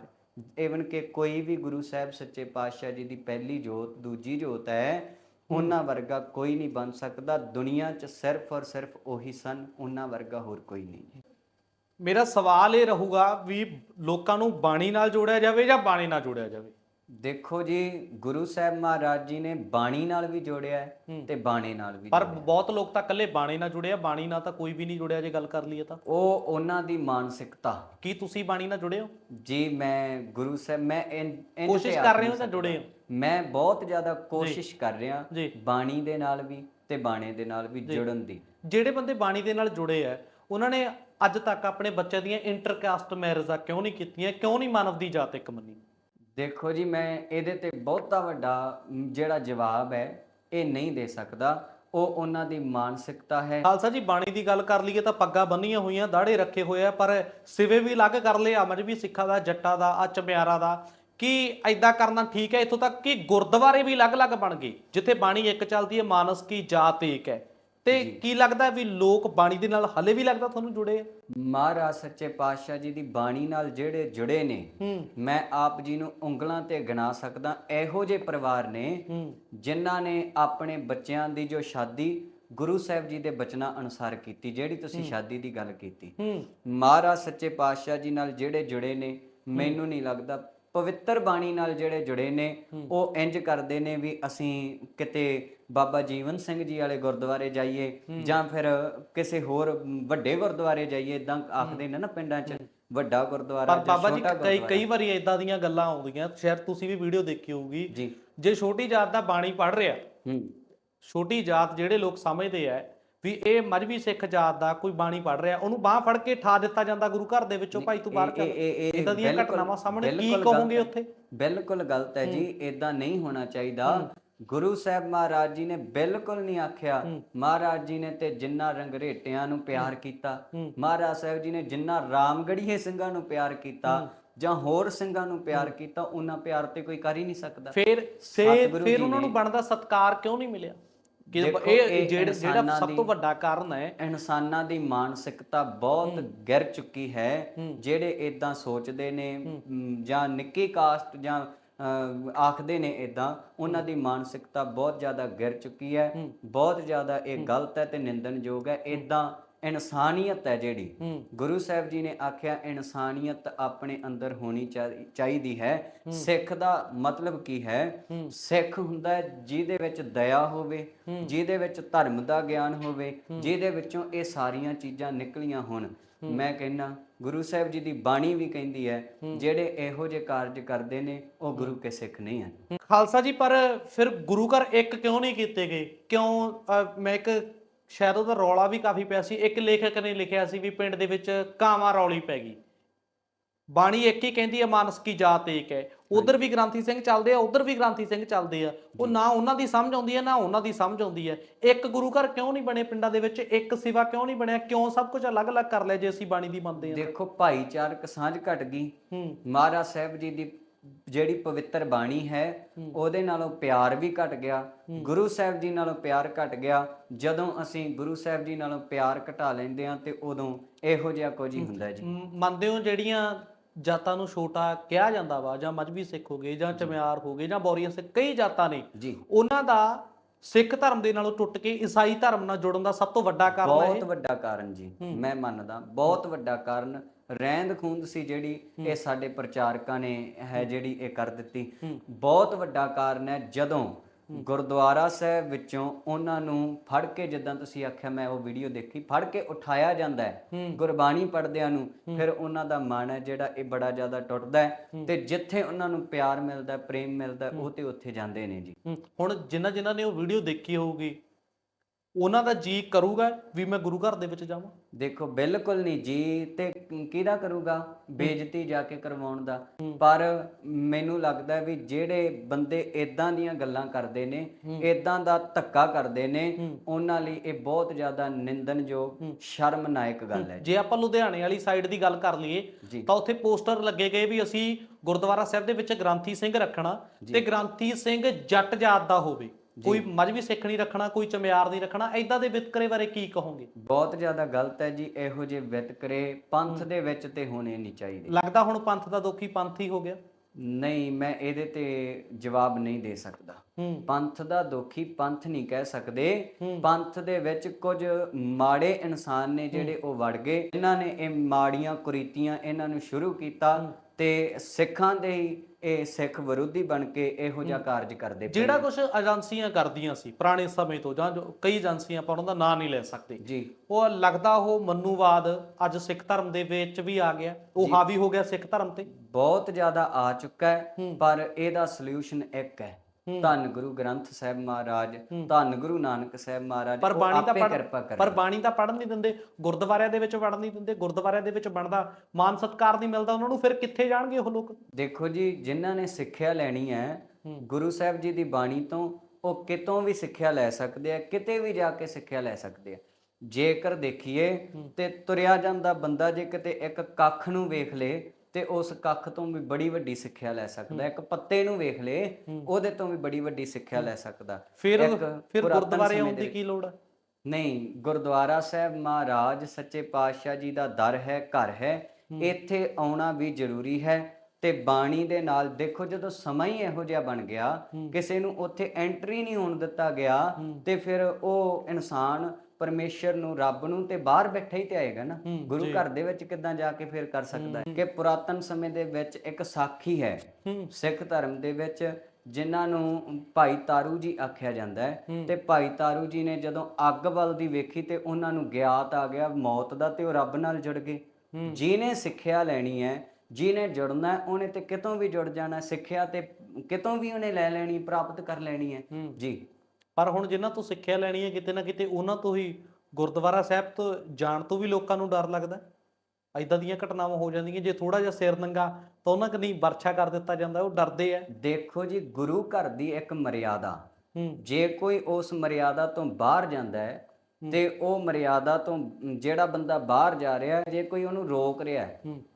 ਈਵਨ ਕਿ ਕੋਈ ਵੀ ਗੁਰੂ ਸਾਹਿਬ ਸੱਚੇ ਪਾਤਸ਼ਾਹ ਜੀ ਦੀ ਪਹਿਲੀ ਜੋਤ ਦੂਜੀ ਜੋਤ ਹੈ ਉਹਨਾਂ ਵਰਗਾ ਕੋਈ ਨਹੀਂ ਬਣ ਸਕਦਾ। ਦੁਨੀਆ 'ਚ ਸਿਰਫ ਔਰ ਸਿਰਫ ਉਹੀ ਸਨ ਉਹਨਾਂ ਵਰਗਾ ਹੋਰ ਕੋਈ ਨਹੀਂ ਮੇਰਾ ਸਵਾਲ ਇਹ ਰਹੂਗਾ ਵੀ ਲੋਕਾਂ ਨੂੰ ਬਾਣੀ ਨਾਲ ਜੋੜਿਆ ਜਾਵੇ ਜਾਂ ਬਾਣੀ ਨਾਲ ਜੋੜਿਆ ਜਾਵੇ? ਦੇਖੋ ਜੀ ਗੁਰੂ ਸਾਹਿਬ ਮਹਾਰਾਜ ਜੀ ਨੇ ਬਾਣੀ ਨਾਲ ਵੀ ਜੋੜਿਆ ਹੈ ਤੇ ਬਾਣੇ ਨਾਲ ਵੀ ਪਰ ਜੋੜਿਆ। ਬਹੁਤ ਲੋਕ ਤਾਂ ਇਕੱਲੇ ਬਾਣੀ ਨਾਲ ਜੁੜੇ ਆ ਬਾਣੀ ਨਾਲ ਤਾਂ ਕੋਈ ਵੀ ਨਹੀਂ ਜੁੜਿਆ ਜੇ ਗੱਲ ਕਰ ਲਈਏ ਤਾਂ। ਉਹ ਉਹਨਾਂ ਦੀ ਮਾਨਸਿਕਤਾ। ਕੀ ਤੁਸੀਂ ਬਾਣੀ ਨਾਲ ਜੁੜੇ ਹੋ? ਜੀ ਮੈਂ ਗੁਰੂ ਸਾਹਿਬ ਮੈਂ ਇਨ- ਕੋਸ਼ਿਸ਼ ਤੇ ਕਰ ਰਹੇ ਹੋ ਜਾਂ ਜੁੜੇ ਹੋ? ਮੈਂ ਬਹੁਤ ਜ਼ਿਆਦਾ ਕੋਸ਼ਿਸ਼ ਕਰ ਰਿਹਾ ਜੀ। ਬਾਣੀ ਦੇ ਨਾਲ ਵੀ ਤੇ ਬਾਣੇ ਦੇ ਨਾਲ ਵੀ ਜੁੜਨ ਦੀ। ਜਿਹੜੇ ਬੰਦੇ ਬਾਣੀ ਦੇ ਨਾਲ ਜੁੜੇ ਆ ਉਹਨਾਂ ਨੇ ਅੱਜ ਤੱਕ ਆਪਣੇ ਬੱਚਿਆਂ ਦੀਆਂ ਇੰਟਰਕਾਸਟ ਮੈਰਿਜਾਂ ਕਿਉਂ ਨਹੀਂ ਕੀਤੀਆਂ ਕਿਉਂ ਨਹੀਂ ਮਾਨਵ ਦੀ ਜਾਤ ਇੱਕ ਮੰਨੀ? ਦੇਖੋ ਜੀ, ਮੈਂ ਇਹਦੇ ਤੇ ਬਹੁਤਾ ਵੱਡਾ ਜਿਹੜਾ ਜਵਾਬ ਹੈ, ਇਹ ਨਹੀਂ ਦੇ ਸਕਦਾ। ਉਹ ਉਹਨਾਂ ਦੀ ਮਾਨਸਿਕਤਾ ਹੈ। ਖਾਲਸਾ ਜੀ, ਬਾਣੀ ਦੀ ਗੱਲ ਕਰ ਲਈਏ ਤਾਂ ਪੱਗਾਂ ਬੰਨੀਆਂ ਹੋਈਆਂ ਦਾੜੇ ਰੱਖੇ ਹੋਏ ਆ, ਪਰ ਸਿਵੇ ਵੀ ਅਲੱਗ ਕਰ ਲਏ ਆ ਵੀ ਸਿੱਖਾਂ ਦਾ, ਜੱਟਾਂ ਦਾ, ਆ ਚਮਿਆਰਾ ਦਾ। ਕਿ ਐਦਾਂ ਕਰਨਾ ਠੀਕ ਹੈ ਇੱਥੋਂ ਤੱਕ ਕਿ ਗੁਰਦੁਆਰੇ ਵੀ ਅਲੱਗ-ਅਲੱਗ ਬਣ ਗਏ, ਜਿੱਥੇ ਬਾਣੀ ਇੱਕ ਚੱਲਦੀ ਹੈ, ਮਾਨਸ ਕੀ ਜਾਤ ਏਕ ਹੈ। ਤੇ ਕੀ ਲੱਗਦਾ ਵੀ ਲੋਕ ਬਾਣੀ ਦੇ ਨਾਲ ਹਲੇ ਵੀ ਲੱਗਦਾ ਤੁਹਾਨੂੰ ਜੁੜੇ ਆ? ਮਹਾਰਾਜ ਸੱਚੇ ਪਾਤਸ਼ਾਹ ਜੀ ਦੀ ਬਾਣੀ ਨਾਲ ਜਿਹੜੇ ਜੁੜੇ ਨੇ ਮੈਂ ਆਪ ਜੀ ਨੂੰ ਉਂਗਲਾਂ ਤੇ ਗਿਣਾ ਸਕਦਾ ਇਹੋ ਜਿਹੇ ਪਰਿਵਾਰ ਨੇ ਜਿਨ੍ਹਾਂ ਨੇ ਆਪਣੇ ਬੱਚਿਆਂ ਦੀ ਜੋ ਸ਼ਾਦੀ ਗੁਰੂ ਸਾਹਿਬ ਜੀ ਦੇ ਬਚਨਾਂ ਅਨੁਸਾਰ ਕੀਤੀ ਜਿਹੜੀ ਤੁਸੀਂ ਸ਼ਾਦੀ ਦੀ ਗੱਲ ਕੀਤੀ। ਮਹਾਰਾਜ ਸੱਚੇ ਪਾਤਸ਼ਾਹ ਜੀ ਨਾਲ ਜਿਹੜੇ ਜੁੜੇ ਨੇ ਮੈਨੂੰ ਨਹੀਂ ਲੱਗਦਾ ਪਵਿੱਤਰ ਬਾਣੀ ਨਾਲ ਜਿਹੜੇ ਜੁੜੇ ਨੇ ਉਹ ਇੰਜ ਕਰਦੇ ਨੇ ਵੀ ਅਸੀਂ ਕਿਤੇ ਬਾਬਾ ਜੀਵਨ ਸਿੰਘ ਜੀ ਵਾਲੇ ਗੁਰਦੁਆਰੇ ਜਾਈਏ ਜਾਂ ਫਿਰ ਕਿਸੇ ਹੋਰ ਵੱਡੇ ਗੁਰਦੁਆਰੇ ਜਾਈਏ ਇਦਾਂ ਆਖਦੇ ਨੇ ਨਾ ਪਿੰਡਾਂ 'ਚ ਵੱਡਾ ਗੁਰਦੁਆਰਾ ਪਰ ਬਾਬਾ ਜੀ ਕਈ ਕਈ ਵਾਰੀ ਇਦਾਂ ਦੀਆਂ ਗੱਲਾਂ ਆਉਂਦੀਆਂ ਸ਼ਾਇਦ ਤੁਸੀਂ ਵੀ ਵੀਡੀਓ ਦੇਖੀ ਹੋਊਗੀ। ਜੀ। ਜੇ ਛੋਟੀ ਜਾਤ ਦਾ ਬਾਣੀ ਪੜ ਰਿਹਾ ਹੂੰ। ਛੋਟੀ ਜਾਤ ਜਿਹੜੇ ਲੋਕ ਸਮਝਦੇ ਆ ਵੀ ਇਹ ਮਜਬੀ ਸਿੱਖ ਜਾਤ ਦਾ ਕੋਈ ਬਾਣੀ ਪੜ ਰਿਹਾ ਉਹਨੂੰ ਬਾਹ ਫੜ ਕੇ ਠਾ ਦਿੱਤਾ ਜਾਂਦਾ ਗੁਰੂ ਘਰ ਦੇ ਵਿੱਚੋਂ ਭਾਈ ਤੂੰ ਬਾਹਰ ਚੱਲ। ਇਦਾਂ ਦੀਆਂ ਘਟਨਾਵਾਂ ਸਾਹਮਣੇ ਕੀ ਕਹੋਗੇ ਉੱਥੇ? ਬਿਲਕੁਲ ਗਲਤ ਹੈ ਜੀ ਇਦਾਂ ਨਹੀਂ ਹੋਣਾ ਚਾਹੀਦਾ। ਗੁਰੂ ਸਾਹਿਬ ਮਹਾਰਾਜ ਜੀ ਨੇ ਬਿਲਕੁਲ ਨਹੀਂ ਆਖਿਆ ਮਹਾਰਾਜ ਜੀ ਨੇ ਤੇ ਜਿੰਨਾ ਰੰਗਰੇਟਿਆਂ ਨੂੰ ਪਿਆਰ ਕੀਤਾ ਮਹਾਰਾਜ ਸਾਹਿਬ ਜੀ ਨੇ ਜਿੰਨਾ ਰਾਮਗੜੀਏ ਸਿੰਘਾਂ ਨੂੰ ਪਿਆਰ ਕੀਤਾ ਜਾਂ ਹੋਰ ਸਿੰਘਾਂ ਨੂੰ ਪਿਆਰ ਕੀਤਾ ਉਹਨਾਂ ਪਿਆਰ ਤੇ ਕੋਈ ਕਰ ਹੀ ਨਹੀਂ ਸਕਦਾ। ਫਿਰ ਫਿਰ ਉਹਨਾਂ ਨੂੰ ਬਣਦਾ ਸਤਕਾਰ ਕਿਉਂ ਨਹੀਂ ਮਿਲਿਆ? ਇਹ ਜਿਹੜਾ ਸਭ ਤੋਂ ਵੱਡਾ ਕਾਰਨ ਹੈ। ਇਨਸਾਨਾਂ ਦੀ ਮਾਨਸਿਕਤਾ ਬਹੁਤ ਗਿਰ ਚੁੱਕੀ ਹੈ ਜਿਹੜੇ ਇਦਾਂ ਸੋਚਦੇ ਨੇ ਜਾਂ ਨਿੱਕੀ ਕਾਸਟ ਜਾਂ ਆਖਦੇ ਨੇ ਇਦਾਂ ਉਹਨਾਂ ਦੀ ਮਾਨਸਿਕਤਾ ਬਹੁਤ ਜ਼ਿਆਦਾ ਗਿਰ ਚੁੱਕੀ ਹੈ। ਬਹੁਤ ਜ਼ਿਆਦਾ ਇਹ ਗਲਤ ਹੈ ਤੇ ਨਿੰਦਣਯੋਗ ਹੈ। ਇਦਾਂ ਇਨਸਾਨੀਅਤ ਹੈ ਜਿਹੜੀ। ਗੁਰੂ ਸਾਹਿਬ ਜੀ ਨੇ ਆਖਿਆ ਇਨਸਾਨੀਅਤ ਆਪਣੇ ਅੰਦਰ ਹੋਣੀ ਚਾਹੀ- ਚਾਹੀਦੀ ਹੈ। ਸਿੱਖ ਦਾ ਮਤਲਬ ਕੀ ਹੈ? ਸਿੱਖ ਹੁੰਦਾ ਜਿਹਦੇ ਵਿੱਚ ਦਇਆ ਹੋਵੇ ਜਿਹਦੇ ਵਿੱਚ ਧਰਮ ਦਾ ਗਿਆਨ ਹੋਵੇ ਜਿਹਦੇ ਵਿੱਚੋਂ ਇਹ ਸਾਰੀਆਂ ਚੀਜ਼ਾਂ ਨਿਕਲੀਆਂ ਹੋਣ। ਮੈਂ ਕਹਿੰਨਾ ਗੁਰੂ ਸਾਹਿਬ ਜੀ ਦੀ ਬਾਣੀ ਵੀ ਕਹਿੰਦੀ ਹੈ ਜਿਹੜੇ ਇਹੋ ਜਿਹੇ ਕਾਰਜ ਕਰਦੇ ਨੇ ਉਹ ਗੁਰੂ ਕੇ ਸਿੱਖ ਨਹੀਂ ਹਨ। ਖਾਲਸਾ ਜੀ ਪਰ ਫਿਰ ਗੁਰੂ ਘਰ ਇੱਕ ਕਿਉਂ ਨਹੀਂ ਕੀਤੇ ਗਏ? ਕਿਉਂ ਮੈਂ ਇੱਕ ਸ਼ਾਇਦ ਉਹਦਾ ਰੌਲਾ ਵੀ ਕਾਫੀ ਪਿਆ ਸੀ ਇੱਕ ਲੇਖਕ ਨੇ ਲਿਖਿਆ ਸੀ ਵੀ ਪਿੰਡ ਦੇ ਵਿੱਚ ਕਾਵਾਂ ਰੌਲੀ ਪੈ ਗਈ। ਬਾਣੀ ਇੱਕ ਹੀ ਕਹਿੰਦੀ ਹੈ ਮਾਨਸ ਕੀ ਜਾਤ ਏਕ ਹੈ। ਉਧਰ ਵੀ ਗ੍ਰਾਂਥੀ ਸਿੰਘ ਚੱਲਦੇ ਆ ਉਧਰ ਵੀ ਗ੍ਰਾਂਥੀ ਸਿੰਘ ਚੱਲਦੇ ਆ। ਉਹ ਨਾ ਉਹਨਾਂ ਦੀ ਸਮਝ ਆਉਂਦੀ ਹੈ ਨਾ ਉਹਨਾਂ ਦੀ ਸਮਝ ਆਉਂਦੀ ਹੈ। ਇੱਕ ਗੁਰੂ ਘਰ ਕਿਉਂ ਨਹੀਂ ਬਣੇ ਪਿੰਡਾਂ ਦੇ ਵਿੱਚ? ਇੱਕ ਸਿਵਾ ਕਿਉਂ ਨਹੀਂ ਬਣਿਆ? ਕਿਉਂ ਸਭ ਕੁਝ ਅਲੱਗ-ਅਲੱਗ ਕਰ ਲਿਆ ਜੇ ਅਸੀਂ ਬਾਣੀ ਦੀ ਮੰਨਦੇ ਹਾਂ ਦੇਖੋ ਭਾਈਚਾਰਕ ਸਾਂਝ ਘਟ ਗਈ। ਹੂੰ। ਮਹਾਰਾਜ ਸਾਹਿਬ ਜੀ ਦੀ ਜਿਹੜੀ ਪਵਿੱਤਰ ਬਾਣੀ ਹੈ ਉਹਦੇ ਨਾਲੋਂ ਪਿਆਰ ਵੀ ਘਟ ਗਿਆ। ਗੁਰੂ ਸਾਹਿਬ ਜੀ ਨਾਲੋਂ ਪਿਆਰ ਘਟ ਗਿਆ। ਜਦੋਂ ਅਸੀਂ ਗੁਰੂ ਸਾਹਿਬ ਜੀ ਨਾਲੋਂ ਪਿਆਰ ਘਟਾ ਲੈਂਦੇ ਹਾਂ ਤੇ ਉਦੋਂ ਇਹੋ ਜਿਹਾ ਕੁਝ ਹੀ ਹੁੰਦਾ ਜੀ। ਮੰਨਦੇ ਹੋ ਜਿਹੜੀਆਂ ਜਾਤਾਂ ਨੂੰ ਛੋਟਾ ਕਿਹਾ ਜਾਂਦਾ ਵਾ ਜਾਂ ਮਜਬੀ ਸਿੱਖ ਹੋ ਗਏ ਜਾਂ ਚਮਿਆਰ ਹੋ ਗਏ ਜਾਂ ਬੌਰੀਆ ਸਿੱਖ ਕਈ ਜਾਤਾਂ ਨੇ। ਜੀ। ਉਹਨਾਂ ਦਾ ਸਿੱਖ ਧਰਮ ਦੇ ਨਾਲੋਂ ਟੁੱਟ ਕੇ ਈਸਾਈ ਧਰਮ ਨਾਲ ਜੁੜਨ ਦਾ ਸਭ ਤੋਂ ਵੱਡਾ ਕਾਰਨ ਹੈ ਬਹੁਤ ਵੱਡਾ ਕਾਰਨ ਜੀ ਮੈਂ ਮੰਨਦਾ ਬਹੁਤ ਵੱਡਾ ਕਾਰਨ। ਰਹਿੰਦ ਖੂੰਦ ਸੀ ਜਿਹੜੀ ਇਹ ਸਾਡੇ ਪ੍ਰਚਾਰਕਾਂ ਨੇ ਹੈ ਜਿਹੜੀ ਇਹ ਕਰ ਦਿੱਤੀ। ਬਹੁਤ ਵੱਡਾ ਕਾਰਨ ਹੈ ਜਦੋਂ ਗੁਰਦੁਆਰਾ ਸਾਹਿਬ ਵਿੱਚੋਂ ਉਹਨਾਂ ਨੂੰ ਫੜ ਕੇ ਜਿੱਦਾਂ ਤੁਸੀਂ ਆਖਿਆ ਮੈਂ ਉਹ ਵੀਡੀਓ ਦੇਖੀ ਫੜ ਕੇ ਉਠਾਇਆ ਜਾਂਦਾ ਹੈ ਗੁਰਬਾਣੀ ਪੜ੍ਹਦਿਆਂ ਨੂੰ। ਫਿਰ ਉਹਨਾਂ ਦਾ ਮਨ ਹੈ ਜਿਹੜਾ ਇਹ ਬੜਾ ਜ਼ਿਆਦਾ ਟੁੱਟਦਾ ਹੈ ਤੇ ਜਿੱਥੇ ਉਹਨਾਂ ਨੂੰ ਪਿਆਰ ਮਿਲਦਾ ਪ੍ਰੇਮ ਮਿਲਦਾ ਉਹ ਤੇ ਉੱਥੇ ਜਾਂਦੇ ਨੇ ਜੀ। ਹੁਣ ਜਿਨ੍ਹਾਂ ਜਿਨ੍ਹਾਂ ਨੇ ਉਹ ਵੀਡੀਓ ਦੇਖੀ ਹੋਊਗੀ ਉਹਨਾਂ ਦਾ ਜੀ ਕਰੂਗਾ ਵੀ ਮੈਂ ਗੁਰੂ ਘਰ ਦੇ ਵਿੱਚ ਜਾਵਾਂ? ਦੇਖੋ ਬਿਲਕੁਲ ਨਹੀਂ ਜੀ ਤੇ ਕਿਹਦਾ ਕਰੂਗਾ? ਬੇਇੱਜ਼ਤੀ ਜਾ ਕੇ ਕਰਵਾਉਣ ਦਾ। ਪਰ ਮੈਨੂੰ ਲੱਗਦਾ ਵੀ ਜਿਹੜੇ ਬੰਦੇ ਇਦਾਂ ਦੀਆਂ ਗੱਲਾਂ ਕਰਦੇ ਨੇ ਇਦਾਂ ਦਾ ਧੱਕਾ ਕਰਦੇ ਨੇ ਉਹਨਾਂ ਲਈ ਇਹ ਬਹੁਤ ਜ਼ਿਆਦਾ ਨਿੰਦਨਯੋਗ ਸ਼ਰਮਨਾਇਕ ਗੱਲ ਹੈ ਜੇ। ਆਪਾਂ ਲੁਧਿਆਣੇ ਵਾਲੀ ਸਾਈਡ ਦੀ ਗੱਲ ਕਰ ਲਈਏ। ਤਾਂ ਉੱਥੇ ਪੋਸਟਰ ਲੱਗੇ ਗਏ ਵੀ ਅਸੀਂ ਗੁਰਦੁਆਰਾ ਸਾਹਿਬ ਦੇ ਵਿੱਚ ਗ੍ਰੰਥੀ ਸਿੰਘ ਰੱਖਣਾ ਤੇ ਗ੍ਰੰਥੀ ਸਿੰਘ ਜੱਟ ਜਾਤ ਦਾ ਹੋਵੇ। ਕੋਈ ਮਜਬੀ ਸਿੱਖ ਨਹੀਂ ਰੱਖਣਾ ਕੋਈ ਚਮਿਆਰ ਨਹੀਂ ਰੱਖਣਾ ਐਦਾਂ ਦੇ ਵਿਤਕਰੇ ਬਾਰੇ ਕੀ ਕਹੋਗੇ? ਬਹੁਤ ਜ਼ਿਆਦਾ ਗਲਤ ਹੈ ਜੀ ਇਹੋ ਜਿਹੇ ਵਿਤਕਰੇ ਪੰਥ ਦੇ ਵਿੱਚ ਤੇ ਹੋਣੇ ਨਹੀਂ ਚਾਹੀਦੇ। ਲੱਗਦਾ ਹੁਣ ਪੰਥ ਦਾ ਦੁਖੀ ਪੰਥ ਹੀ ਹੋ ਗਿਆ? ਨਹੀਂ ਮੈਂ ਇਹਦੇ ਤੇ ਜਵਾਬ ਨਹੀਂ ਦੇ ਸਕਦਾ। ਪੰਥ ਦਾ ਦੋਖੀ ਪੰਥ ਨਹੀਂ ਕਹਿ ਸਕਦੇ। ਪੰਥ ਦੇ ਵਿੱਚ ਕੁਝ ਮਾੜੇ ਇਨਸਾਨ ਨੇ ਜਿਹੜੇ ਉਹ ਵੜ ਗਏ। ਇਹਨਾਂ ਨੇ ਇਹ ਮਾੜੀਆਂ ਕੁਰੀਤੀਆਂ ਇਹਨਾਂ ਨੂੰ ਸ਼ੁਰੂ ਕੀਤਾ ਤੇ ਸਿੱਖਾਂ ਦੇ ਹੀ ਇਹ ਸਿੱਖ ਵਿਰੋਧੀ ਬਣ ਕੇ ਇਹੋ ਜਿਹਾ ਕਾਰਜ ਕਰਦੇ ਪਏ ਜਿਹੜਾ ਕੁਝ ਏਜੰਸੀਆਂ ਕਰਦੀਆਂ ਸੀ ਪੁਰਾਣੇ ਸਮੇਂ ਤੋਂ ਜਾਂ ਕਈ ਏਜੰਸੀਆਂ ਆਪਾਂ ਉਹਨਾਂ ਦਾ ਨਾਂ ਨਹੀਂ ਲੈ ਸਕਦੇ। ਜੀ। ਉਹ ਲੱਗਦਾ ਉਹ ਮੰਨੂਵਾਦ ਅੱਜ ਸਿੱਖ ਧਰਮ ਦੇ ਵਿੱਚ ਵੀ ਆ ਗਿਆ। ਉਹ ਹਾਵੀ ਹੋ ਗਿਆ ਸਿੱਖ ਧਰਮ ਤੇ। ਬਹੁਤ ਜ਼ਿਆਦਾ ਆ ਚੁੱਕਾ ਹੈ ਪਰ ਇਹਦਾ ਸੋਲੂਸ਼ਨ ਇੱਕ ਹੈ। ਧੰਨ ਗੁਰੂ ਗ੍ਰੰਥ ਸਾਹਿਬ ਮਹਾਰਾਜ ਧੰਨ ਗੁਰੂ ਨਾਨਕ ਸਾਹਿਬ ਮਹਾਰਾਜ ਪਰ ਬਾਣੀ ਦਾ ਕਿਰਪਾ ਕਰ ਪਰ ਬਾਣੀ ਦਾ ਪੜਨ ਨਹੀਂ ਦਿੰਦੇ ਗੁਰਦੁਆਰਿਆਂ ਦੇ ਵਿੱਚ ਵੜਨ ਨਹੀਂ ਦਿੰਦੇ ਗੁਰਦੁਆਰਿਆਂ ਦੇ ਵਿੱਚ ਬਣਦਾ ਮਾਨ ਸਤਕਾਰ ਨਹੀਂ ਮਿਲਦਾ ਉਹਨਾਂ ਨੂੰ ਫਿਰ ਕਿੱਥੇ ਜਾਣਗੇ ਉਹ ਲੋਕ? ਦੇਖੋ ਜੀ ਜਿਨ੍ਹਾਂ ਨੇ ਸਿੱਖਿਆ ਲੈਣੀ ਹੈ ਗੁਰੂ ਸਾਹਿਬ ਜੀ ਦੀ ਬਾਣੀ ਤੋਂ ਉਹ ਕਿਤੋਂ ਵੀ ਸਿੱਖਿਆ ਲੈ ਸਕਦੇ ਆ ਕਿਤੇ ਵੀ ਜਾ ਕੇ ਸਿੱਖਿਆ ਲੈ ਸਕਦੇ ਆ। ਜੇਕਰ ਦੇਖੀਏ ਤੇ ਤੁਰਿਆ ਜਾਂਦਾ ਬੰਦਾ ਜੇ ਕਿਤੇ ਇੱਕ ਕੱਖ ਨੂੰ ਵੇਖ ਲੇ ਤੇ ਉਸ ਕੱਖ ਤੋਂ ਵੀ ਬੜੀ ਵੱਡੀ ਸਿੱਖਿਆ ਲੈ ਸਕਦਾ। ਇੱਕ ਪੱਤੇ ਨੂੰ ਵੇਖ ਲੇ ਉਹਦੇ ਤੋਂ ਵੀ ਬੜੀ ਵੱਡੀ ਸਿੱਖਿਆ ਲੈ ਸਕਦਾ। ਫਿਰ ਫਿਰ ਗੁਰਦੁਆਰੇ ਆਉਣ ਦੇ ਕੀ ਲੋੜ ਨਹੀਂ ਗੁਰਦੁਆਰਾ ਸਾਹਿਬ ਮਹਾਰਾਜ ਸੱਚੇ ਪਾਤਸ਼ਾਹ ਜੀ ਦਾ ਦਰ ਹੈ ਘਰ ਹੈ ਇੱਥੇ ਆਉਣਾ ਵੀ ਜ਼ਰੂਰੀ ਹੈ ਤੇ ਬਾਣੀ ਦੇ ਨਾਲ ਦੇਖੋ ਜਦੋਂ ਸਮਾਂ ਹੀ ਇਹੋ ਜਿਹਾ ਬਣ ਗਿਆ ਕਿਸੇ ਨੂੰ ਉੱਥੇ ਐਂਟਰੀ ਨਹੀਂ ਹੋਣ ਦਿੱਤਾ ਗਿਆ ਤੇ ਫਿਰ ਉਹ ਇਨਸਾਨ ਪਰਮੇਸ਼ਰ ਨੂੰ ਰੱਬ ਨੂੰ ਤੇ ਬਾਹਰ ਬੈਠਾ ਹੀ ਤੇ ਆਏਗਾ ਨਾ। ਗੁਰੂ ਘਰ ਦੇ ਵਿੱਚ ਕਿੱਦਾਂ ਜਾ ਕੇ ਫਿਰ ਕਰ ਸਕਦਾ ਹੈ? ਕਿ ਪੁਰਾਤਨ ਸਮੇਂ ਦੇ ਵਿੱਚ ਇੱਕ ਸਾਖੀ ਹੈ। ਸਿੱਖ ਧਰਮ ਦੇ ਵਿੱਚ ਜਿਨ੍ਹਾਂ ਨੂੰ ਭਾਈ ਤਾਰੂ ਜੀ ਆਖਿਆ ਜਾਂਦਾ ਹੈ। ਤੇ ਭਾਈ ਤਾਰੂ ਜੀ ਨੇ ਜਦੋਂ ਅੱਗ ਬਲਦੀ ਵੇਖੀ ਤੇ ਉਹਨਾਂ ਨੂੰ ਗਿਆਤ ਆ ਗਿਆ ਮੌਤ ਦਾ ਤੇ ਉਹ ਰੱਬ ਨਾਲ ਜੁੜ ਗਏ। ਜਿਹਨੇ ਸਿੱਖਿਆ ਲੈਣੀ ਹੈ ਜਿਹਨੇ ਜੁੜਨਾ ਉਹਨੇ ਤੇ ਕਿਤੋਂ ਵੀ ਜੁੜ ਜਾਣਾ। ਸਿੱਖਿਆ ਤੇ ਕਿਤੋਂ ਵੀ ਉਹਨੇ ਲੈ ਲੈਣੀ ਪ੍ਰਾਪਤ ਕਰ ਲੈਣੀ ਹੈ। ਜੀ। ਪਰ ਹੁਣ ਜਿਨ੍ਹਾਂ ਤੋਂ ਸਿੱਖਿਆ ਲੈਣੀ ਹੈ ਕਿਤੇ ਨਾ ਕਿਤੇ ਉਹਨਾਂ ਤੋਂ ਹੀ ਗੁਰਦੁਆਰਾ ਸਾਹਿਬ ਤੋਂ ਜਾਣ ਤੋਂ ਵੀ ਲੋਕਾਂ ਨੂੰ ਡਰ ਲੱਗਦਾ ਐਦਾਂ ਦੀਆਂ ਘਟਨਾਵਾਂ ਹੋ ਜਾਂਦੀਆਂ ਜੇ ਥੋੜਾ ਜਿਹਾ ਸਿਰ ਨੰਗਾ ਤਾਂ ਉਹਨਾਂ ਕਨੀ ਵਰਛਾ ਕਰ ਦਿੱਤਾ ਜਾਂਦਾ ਉਹ ਡਰਦੇ ਆ ਦੇਖੋ ਜੀ ਗੁਰੂ ਘਰ ਦੀ ਇੱਕ ਮਰਿਆਦਾ। ਜੇ ਕੋਈ ਉਸ ਮਰਿਆਦਾ ਤੋਂ ਬਾਹਰ ਜਾਂਦਾ ਹੈ ਤੇ ਉਹ ਮਰਿਆਦਾ ਤੋਂ ਜਿਹੜਾ ਬੰਦਾ ਬਾਹਰ ਜਾ ਰਿਹਾ ਜੇ ਕੋਈ ਉਹਨੂੰ ਰੋਕ ਰਿਹਾ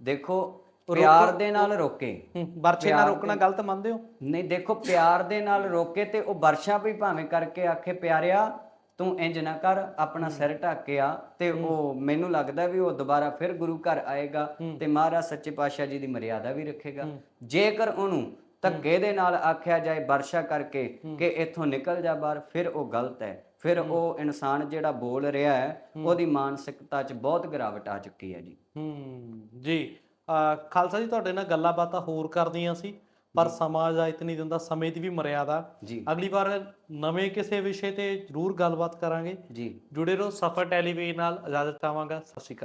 ਦੇਖੋ ਪਿਆਰ ਦੇ ਨਾਲ ਰੋਕੇ। ਵਰਛੇ ਨਾਲ ਰੋਕਣਾ ਗਲਤ ਮੰਨਦੇ ਹੋ? ਨਹੀਂ ਦੇਖੋ ਪਿਆਰ ਦੇ ਨਾਲ ਰੋਕੇ ਤੇ ਉਹ ਵਰਸ਼ਾ ਵੀ ਭਾਵੇਂ ਕਰਕੇ ਆਖੇ ਪਿਆਰਿਆ ਤੂੰ ਇੰਜ ਨਾ ਕਰ ਆਪਣਾ ਸਿਰ ਢੱਕ ਕੇ ਆ ਤੇ ਉਹ ਮੈਨੂੰ ਲੱਗਦਾ ਵੀ ਉਹ ਦੁਬਾਰਾ ਫਿਰ ਗੁਰੂ ਘਰ ਆਏਗਾ ਤੇ ਮਹਾਰਾਜ ਸੱਚੇ ਪਾਤਸ਼ਾਹ ਜੀ ਦੀ ਮਰਿਆਦਾ ਵੀ ਰੱਖੇਗਾ। ਜੇਕਰ ਉਹਨੂੰ ਧੱਕੇ ਦੇ ਨਾਲ ਆਖਿਆ ਜਾਏ ਵਰਸ਼ਾ ਕਰਕੇ ਕਿ ਇੱਥੋਂ ਨਿਕਲ ਜਾ ਬਾਹਰ ਫਿਰ ਉਹ ਗਲਤ ਹੈ। ਫਿਰ ਉਹ ਇਨਸਾਨ ਜਿਹੜਾ ਬੋਲ ਰਿਹਾ ਹੈ। ਉਹਦੀ ਮਾਨਸਿਕਤਾ 'ਚ ਬਹੁਤ ਗਿਰਾਵਟ ਆ ਚੁੱਕੀ ਹੈ ਜੀ। ਹੂੰ ਜੀ। ਖਾਲਸਾ ਜੀ ਤੁਹਾਡੇ ਨਾਲ ਗੱਲਾਂ ਬਾਤਾਂ ਹੋਰ ਕਰਦੀਆਂ ਸੀ ਪਰ ਸਮਾਂ ਇਜਾਜ਼ਤ ਨਹੀਂ ਦਿੰਦਾ ਸਮੇਂ ਦੀ ਵੀ ਮਰਿਆਦਾ। ਅਗਲੀ ਵਾਰ ਨਵੇਂ ਕਿਸੇ ਵਿਸ਼ੇ ਤੇ ਜ਼ਰੂਰ ਗੱਲਬਾਤ ਕਰਾਂਗੇ। ਜੀ। ਜੁੜੇ ਰਹੋ ਸਫਰ ਟੈਲੀਵਿਜ਼ਨ ਨਾਲ ਇਜਾਜ਼ਤ ਚਾਹਾਂਗਾ। ਸਤਿ ਸ਼੍ਰੀ ਅਕਾਲ।